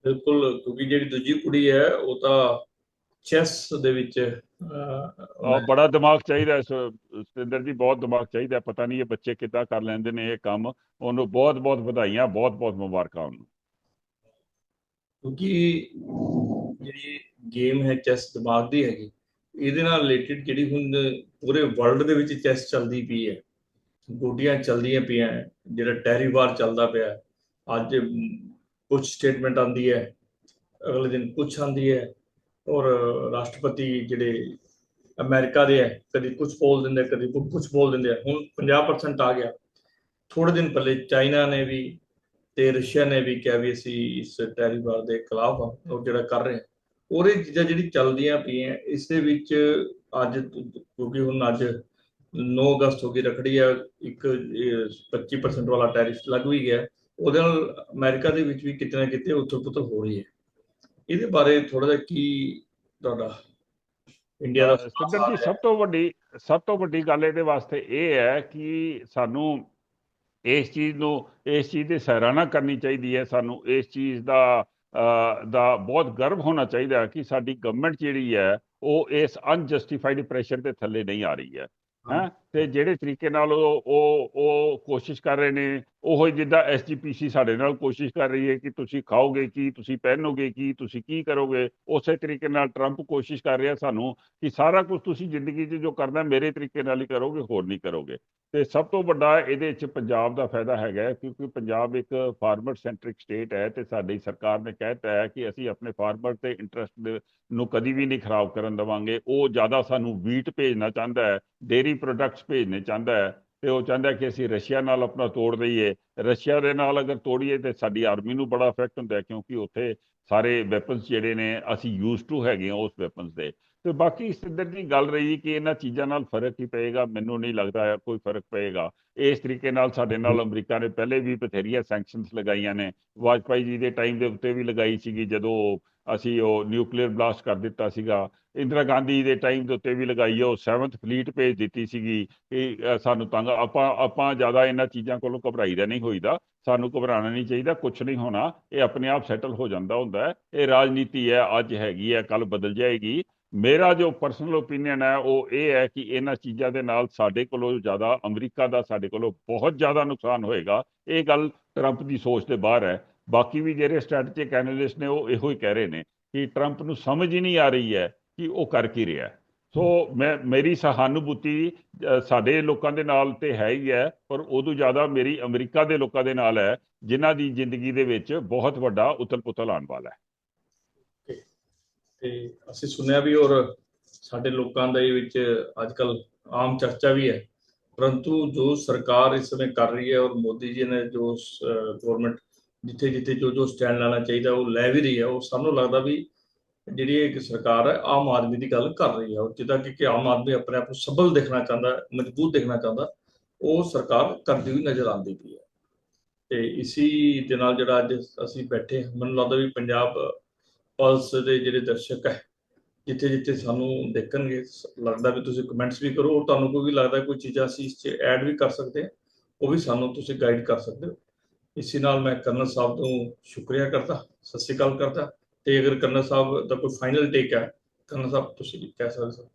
ਬਿਲਕੁਲ, ਕਿਉਂਕਿ ਜਿਹੜੀ ਦੂਜੀ ਕੁੜੀ ਹੈ, ਉਹ ਤਾਂ ਚੈਸ ਦੇ ਵਿੱਚ ਅਹ, ਬੜਾ ਦਿਮਾਗ ਚਾਹੀਦਾ ਹੈ ਸਤਿੰਦਰ ਜੀ ਬਹੁਤ ਦਿਮਾਗ ਚਾਹੀਦਾ ਪਤਾ ਨਹੀਂ ਇਹ ਬੱਚੇ ਕਿੱਦਾਂ ਕਰ ਲੈਂਦੇ ਨੇ ਇਹ ਕੰਮ ਉਹਨੂੰ ਬਹੁਤ ਬਹੁਤ ਵਧਾਈਆਂ ਬਹੁਤ ਬਹੁਤ ਮੁਬਾਰਕਾਂ ਉਹਨੂੰ। ਕਿਉਂਕਿ ਜਿਹੜੀ ਗੇਮ ਹੈ ਚੈਸ ਦਿਮਾਗ ਦੀ ਹੈਗੀ ਇਹਦੇ ਨਾਲ ਰਿਲੇਟਡ ਜਿਹੜੀ ਹੁਣ ਪੂਰੇ ਵਰਲਡ ਦੇ ਵਿੱਚ ਚੈਸ ਚੱਲਦੀ ਪਈ ਹੈ ਗੋਡੀਆਂ ਚੱਲਦੀਆਂ ਪਈਆਂ ਹੈ, ਜਿਹੜਾ ਟੈਰੀਵਾਰ ਚੱਲਦਾ ਪਿਆ ਅੱਜ ਕੁਝ ਸਟੇਟਮੈਂਟ ਆਂਦੀ ਹੈ ਅਗਲੇ ਦਿਨ ਕੁਝ ਆਂਦੀ ਹੈ ਔਰ ਰਾਸ਼ਟਰਪਤੀ ਜਿਹੜੇ ਅਮਰੀਕਾ ਦੇ ਹੈ, ਕਦੀ ਕੁਝ ਬੋਲ ਦਿੰਦੇ, ਕਦੀ ਕੁਝ ਬੋਲ ਦਿੰਦੇ ਆ। ਹੁਣ 50% ਆ ਗਿਆ। ਥੋੜੇ ਦਿਨ ਪਹਿਲੇ ਚਾਈਨਾ ਨੇ ਵੀ ਤੇ ਰਸ਼ੀਆ ਨੇ ਵੀ ਕਿਹਾ ਵੀ ਅਸੀਂ ਇਸ ਟੈਰੀਵਾਰ ਦੇ ਖਿਲਾਫ ਆ, ਉਹ ਜਿਹੜਾ ਕਰ ਰਹੇ ਆ। ਉਹਦੇ ਚੀਜ਼ਾਂ ਜਿਹੜੀ ਚੱਲਦੀਆਂ ਪਈਆਂ, ਇਸ ਦੇ ਵਿੱਚ ਅੱਜ ਕਿਉਂਕਿ ਹੁਣ ਅੱਜ 9 ਅਗਸਤ ਹੋ ਗਈ, ਰਖੜੀ ਆ, ਇੱਕ, ਇਹ 25% ਵਾਲਾ ਟੈਰਿਫ ਲੱਗ ਵੀ ਗਿਆ। ਉਹਦੇ ਨਾਲ ਅਮਰੀਕਾ ਦੇ ਵਿੱਚ ਵੀ ਕਿਤੇ ਨਾ ਕਿਤੇ ਉਥਲ ਪੁਥਲ ਹੋ ਰਹੀ ਹੈ। ਇਹਦੇ ਬਾਰੇ ਥੋੜਾ ਜਿਹਾ ਕੀ ਤੁਹਾਡਾ ਇੰਡੀਆ ਦਾ ਸਤਿੰਦਰ ਜੀ ਸਭ ਤੋਂ ਵੱਡੀ ਸਭ ਤੋਂ ਵੱਡੀ ਗੱਲ ਇਹਦੇ ਵਾਸਤੇ ਇਹ ਹੈ ਕਿ ਸਾਨੂੰ ਇਸ ਚੀਜ਼ ਨੂੰ ਇਸ ਚੀਜ਼ ਦੀ ਸਰਾਹਨਾ ਕਰਨੀ ਚਾਹੀਦੀ ਹੈ। ਸਾਨੂੰ ਇਸ ਚੀਜ਼ ਦਾ ਦਾ ਬਹੁਤ ਗਰਵ ਹੋਣਾ ਚਾਹੀਦਾ ਹੈ ਕਿ ਸਾਡੀ ਗਵਰਨਮੈਂਟ ਜਿਹੜੀ ਹੈ ਉਹ ਇਸ ਅਨਜਸਟੀਫਾਈਡ ਪ੍ਰੈਸ਼ਰ ਦੇ ਥੱਲੇ ਨਹੀਂ ਆ ਰਹੀ ਹੈ। ਹੈਂ? ਤੇ ਜਿਹੜੇ ਤਰੀਕੇ ਨਾਲ ਉਹ ਉਹ ਕੋਸ਼ਿਸ਼ ਕਰ ਰਹੇ ਨੇ ਉਹ ਜਿੱਦਾਂ ਐਸਜੀਪੀਸੀ ਸਾਡੇ ਨਾਲ ਕੋਸ਼ਿਸ਼ ਕਰ ਰਹੀ ਹੈ ਕਿ ਤੁਸੀਂ ਖਾਓਗੇ ਕੀ, ਤੁਸੀਂ ਪਹਿਨੋਗੇ ਕੀ, ਤੁਸੀਂ ਕੀ ਕਰੋਗੇ, ਉਸੇ ਤਰੀਕੇ ਨਾਲ ਟਰੰਪ ਕੋਸ਼ਿਸ਼ ਕਰ ਰਿਹਾ ਸਾਨੂੰ ਕਿ ਸਾਰਾ ਕੁਝ ਤੁਸੀਂ ਜ਼ਿੰਦਗੀ 'ਚ ਜੋ ਕਰਨਾ ਮੇਰੇ ਤਰੀਕੇ ਨਾਲ ਹੀ ਕਰੋਗੇ, ਹੋਰ ਨਹੀਂ ਕਰੋਗੇ। ਤੇ ਸਭ ਤੋਂ ਵੱਡਾ ਇਹਦੇ 'ਚ ਪੰਜਾਬ ਦਾ ਫਾਇਦਾ ਹੈਗਾ ਕਿਉਂਕਿ ਪੰਜਾਬ ਇੱਕ ਫਾਰਮਰ ਸੈਂਟਰਿਕ ਸਟੇਟ ਹੈ ਤੇ ਸਾਡੀ ਸਰਕਾਰ ਨੇ ਕਹਿਤਾ ਹੈ ਕਿ ਅਸੀਂ ਆਪਣੇ ਫਾਰਮਰ ਤੇ ਇੰਟਰਸਟ ਨੂੰ ਕਦੀ ਵੀ ਨਹੀਂ ਖਰਾਬ ਕਰਨ ਦੇਵਾਂਗੇ। ਉਹ ਜ਼ਿਆਦਾ ਸਾਨੂੰ ਵੀਟ ਭੇਜਣਾ ਚਾਹੁੰਦਾ ਹੈ ਡੇਰੀ ਪ੍ਰੋਡਕਟਸ ਭੇਜਣੇ ਚਾਹੁੰਦਾ ਹੈ ਤੇ ਉਹ ਚਾਹੁੰਦਾ ਕਿ ਅਸੀਂ ਰਸ਼ੀਆ ਨਾਲ ਆਪਣਾ ਤੋੜ ਦਈਏ। ਰਸ਼ੀਆ ਦੇ ਨਾਲ ਅਗਰ ਤੋੜੀਏ ਤੇ ਸਾਡੀ ਆਰਮੀ ਨੂੰ ਬੜਾ ਇਫੈਕਟ ਹੁੰਦਾ ਕਿਉਂਕਿ ਉੱਥੇ ਸਾਰੇ ਵੈਪਨਸ ਜਿਹੜੇ ਨੇ ਅਸੀਂ ਯੂਜ਼ ਟੂ ਹੈਗੇ ਹਾਂ ਉਸ ਵੈਪਨਸ ਦੇ। ਤੇ ਬਾਕੀ ਸਿੱਧਰ ਦੀ ਗੱਲ ਰਹੀ ਕਿ ਇਹਨਾਂ ਚੀਜ਼ਾਂ ਨਾਲ ਫ਼ਰਕ ਹੀ ਪਏਗਾ ਮੈਨੂੰ ਨਹੀਂ ਲੱਗਦਾ ਹੈ ਕੋਈ ਫ਼ਰਕ ਪਏਗਾ। ਇਸ ਤਰੀਕੇ ਨਾਲ ਸਾਡੇ ਨਾਲ ਅਮਰੀਕਾ ਨੇ ਪਹਿਲੇ ਵੀ ਬਥੇਰੀਆਂ ਸੈਂਕਸ਼ਨਸ ਲਗਾਈਆਂ ਨੇ। ਵਾਜਪਾਈ ਜੀ ਦੇ ਟਾਈਮ ਦੇ ਉੱਤੇ ਵੀ ਲਗਾਈ ਸੀਗੀ ਜਦੋਂ ਅਸੀਂ ਉਹ ਨਿਊਕਲੀਅਰ ਬਲਾਸਟ ਕਰ ਦਿੱਤਾ ਸੀਗਾ। ਇੰਦਰਾ ਗਾਂਧੀ ਦੇ ਟਾਈਮ ਦੇ ਉੱਤੇ ਵੀ ਲਗਾਈ ਹੈ ਉਹ 7th ਫਲੀਟ ਭੇਜ ਦਿੱਤੀ ਸੀਗੀ ਕਿ ਸਾਨੂੰ ਤੰਗ, ਆਪਾਂ ਆਪਾਂ ਜ਼ਿਆਦਾ ਇਹਨਾਂ ਚੀਜ਼ਾਂ ਕੋਲੋਂ ਘਬਰਾਈਦਾ ਨਹੀਂ ਹੋਈਦਾ, ਸਾਨੂੰ ਘਬਰਾਉਣਾ ਨਹੀਂ ਚਾਹੀਦਾ ਕੁਝ ਨਹੀਂ ਹੋਣਾ, ਇਹ ਆਪਣੇ ਆਪ ਸੈਟਲ ਹੋ ਜਾਂਦਾ ਹੁੰਦਾ ਇਹ ਰਾਜਨੀਤੀ ਹੈ, ਅੱਜ ਹੈਗੀ ਹੈ ਕੱਲ ਬਦਲ ਜਾਏਗੀ। ਮੇਰਾ ਜੋ ਪਰਸਨਲ ਓਪੀਨੀਅਨ ਹੈ, ਉਹ ਇਹ ਹੈ ਕਿ ਇਹਨਾਂ ਚੀਜ਼ਾਂ ਦੇ ਨਾਲ ਸਾਡੇ ਕੋਲੋਂ ਜ਼ਿਆਦਾ, ਅਮਰੀਕਾ ਦਾ ਸਾਡੇ ਕੋਲੋਂ ਬਹੁਤ ਜ਼ਿਆਦਾ ਨੁਕਸਾਨ ਹੋਏਗਾ, ਇਹ ਗੱਲ ਟਰੰਪ ਦੀ ਸੋਚ ਦੇ ਬਾਹਰ ਹੈ। ਬਾਕੀ ਵੀ ਜਿਹੜੇ ਸਟ੍ਰੈਟਜਿਕ ਐਨਾਲਿਸਟ ਨੇ, ਉਹ ਇਹੋ ਹੀ ਕਹਿ ਰਹੇ ਨੇ ਕਿ ਟਰੰਪ ਨੂੰ ਸਮਝ ਹੀ ਨਹੀਂ ਆ ਰਹੀ ਹੈ ਕਿ ਉਹ ਕਰ ਕੀ ਰਿਹਾ। ਸੋ ਮੈਂ, ਮੇਰੀ ਸਹਾਨੁਭੂਤੀ ਸਾਡੇ ਲੋਕਾਂ ਦੇ ਨਾਲ ਤੇ ਹੈ ਹੀ ਹੈ, ਪਰ ਉਦੋਂ ਜ਼ਿਆਦਾ ਮੇਰੀ ਅਮਰੀਕਾ ਦੇ ਲੋਕਾਂ ਦੇ ਨਾਲ ਹੈ, ਜਿਨ੍ਹਾਂ ਦੀ ਜ਼ਿੰਦਗੀ ਦੇ ਵਿੱਚ ਬਹੁਤ ਵੱਡਾ ਉਤਲ-ਪੁਤਲ ਆਉਣ ਵਾਲਾ ਹੈ। ਤੇ ਅਸੀਂ ਸੁਣਿਆ ਵੀ ਔਰ ਸਾਡੇ ਲੋਕਾਂ ਦੇ ਵਿੱਚ ਅੱਜ ਕੱਲ ਆਮ ਚਰਚਾ ਵੀ ਹੈ, ਪਰੰਤੂ ਜੋ ਸਰਕਾਰ ਇਸ ਸਮੇਂ ਕਰ ਰਹੀ ਹੈ ਔਰ ਮੋਦੀ ਜੀ ਨੇ ਜੋ ਗਵਰਨਮੈਂਟ ਜਿੱਥੇ ਜਿੱਥੇ ਜੋ ਜੋ ਸਟੈਂਡ ਲੈਣਾ ਚਾਹੀਦਾ, ਉਹ ਲੈ ਵੀ ਰਹੀ ਹੈ, ਉਹ ਸਾਨੂੰ ਲੱਗਦਾ ਵੀ ਜਿਹੜੀ ਇੱਕ ਸਰਕਾਰ ਹੈ, ਆਮ ਆਦਮੀ ਦੀ ਗੱਲ ਕਰ ਰਹੀ ਹੈ ਔਰ ਜਿੱਦਾਂ ਕਿ ਆਮ ਆਦਮੀ ਆਪਣੇ ਆਪ ਨੂੰ ਸਬਲ ਦੇਖਣਾ ਚਾਹੁੰਦਾ, ਮਜ਼ਬੂਤ ਦੇਖਣਾ ਚਾਹੁੰਦਾ, ਉਹ ਸਰਕਾਰ ਕਰਦੀ ਹੋਈ ਨਜ਼ਰ ਆਉਂਦੀ ਪਈ ਹੈ। ਤੇ ਇਸੀ ਦੇ ਨਾਲ ਜਿਹੜਾ ਅੱਜ ਅਸੀਂ ਬੈਠੇ ਮੈਨੂੰ ਲੱਗਦਾ ਵੀ ਪੰਜਾਬ ਪਲਸ ਦੇ ਜਿਹੜੇ ਦਰਸ਼ਕ ਹੈ ਜਿੱਥੇ ਜਿੱਥੇ ਸਾਨੂੰ ਦੇਖਣਗੇ, ਲੱਗਦਾ ਵੀ ਤੁਸੀਂ ਕਮੈਂਟਸ ਵੀ ਕਰੋ ਔਰ ਤੁਹਾਨੂੰ ਕੋਈ ਵੀ ਲੱਗਦਾ ਕੋਈ ਚੀਜ਼ਾਂ ਅਸੀਂ ਇਸ 'ਚ ਐਡ ਵੀ ਕਰ ਸਕਦੇ ਹਾਂ, ਉਹ ਵੀ ਸਾਨੂੰ ਤੁਸੀਂ ਗਾਈਡ ਕਰ ਸਕਦੇ ਹੋ। ਇਸੇ ਨਾਲ ਮੈਂ ਕਰਨਲ ਸਾਹਿਬ ਤੋਂ ਸ਼ੁਕਰੀਆ ਕਰਦਾ, ਸਤਿ ਸ਼੍ਰੀ ਅਕਾਲ ਕਰਦਾ। ਤੇ ਅਗਰ ਕਰਨਲ ਸਾਹਿਬ ਦਾ ਕੋਈ ਫਾਈਨਲ ਟੇਕ ਹੈ ਕਰਨਲ ਸਾਹਿਬ ਤੁਸੀਂ ਕਹਿ ਸਕਦੇ ਹੋ?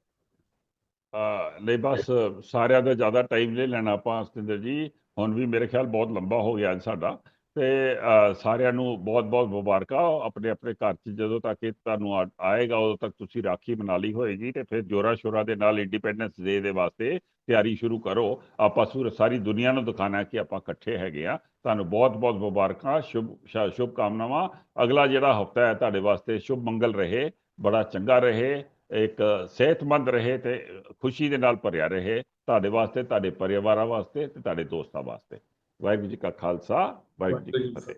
ਅ, ਨਹੀਂ ਬਸ ਸਾਰਿਆਂ ਦਾ ਜ਼ਿਆਦਾ ਟਾਈਮ ਨਹੀਂ ਲੈਣਾ ਆਪਾਂ ਸਤਿੰਦਰ ਜੀ। ਹੁਣ ਵੀ ਮੇਰੇ ਖਿਆਲ ਬਹੁਤ ਲੰਬਾ ਹੋ ਗਿਆ ਅੱਜ ਸਾਡਾ। ਤੇ ਸਾਰਿਆਂ ਨੂੰ ਬਹੁਤ-ਬਹੁਤ ਮੁਬਾਰਕਾਂ। ਆਪਣੇ ਆਪਣੇ ਘਰ 'ਚ ਜਦੋਂ ਤੱਕ ਇਹ ਤੁਹਾਨੂੰ ਆਏਗਾ ਉਦੋਂ ਤੱਕ ਤੁਸੀਂ ਰਾਖੀ ਮਨਾ ਲਈ ਹੋਏਗੀ ਤੇ ਫਿਰ ਜੋਰਾ ਸ਼ੋਰਾ ਦੇ ਨਾਲ ਇੰਡੀਪੈਂਡੈਂਸ ਡੇ ਦੇ ਵਾਸਤੇ ਤਿਆਰੀ ਸ਼ੁਰੂ ਕਰੋ। ਆਪਾਂ ਸੂਰ ਸਾਰੀ ਦੁਨੀਆ ਨੂੰ ਦਿਖਾਣਾ ਕਿ ਆਪਾਂ ਇਕੱਠੇ ਹੈਗੇ ਆ। ਤੁਹਾਨੂੰ ਬਹੁਤ-ਬਹੁਤ ਮੁਬਾਰਕਾਂ ਸ਼ੁਭ ਸ਼ੁਭ ਕਾਮਨਾਵਾਂ ਅਗਲਾ ਜਿਹੜਾ ਹਫਤਾ ਹੈ ਤੁਹਾਡੇ ਵਾਸਤੇ ਸ਼ੁਭ ਮੰਗਲ ਰਹੇ ਬੜਾ ਚੰਗਾ ਰਹੇ ਇੱਕ ਸਿਹਤਮੰਦ ਰਹੇ ਤੇ ਖੁਸ਼ੀ ਦੇ ਨਾਲ ਭਰਿਆ ਰਹੇ ਤੁਹਾਡੇ ਵਾਸਤੇ ਤੁਹਾਡੇ ਪਰਿਵਾਰਾਂ ਵਾਸਤੇ ਤੇ ਤੁਹਾਡੇ ਦੋਸਤਾਂ ਵਾਸਤੇ। ਵਾਹਿਗੁਰੂ ਜੀ ਕਾ ਖਾਲਸਾ ਵਾਹਿਗੁਰੂ ਜੀ ਕੀ ਫਤਿਹ।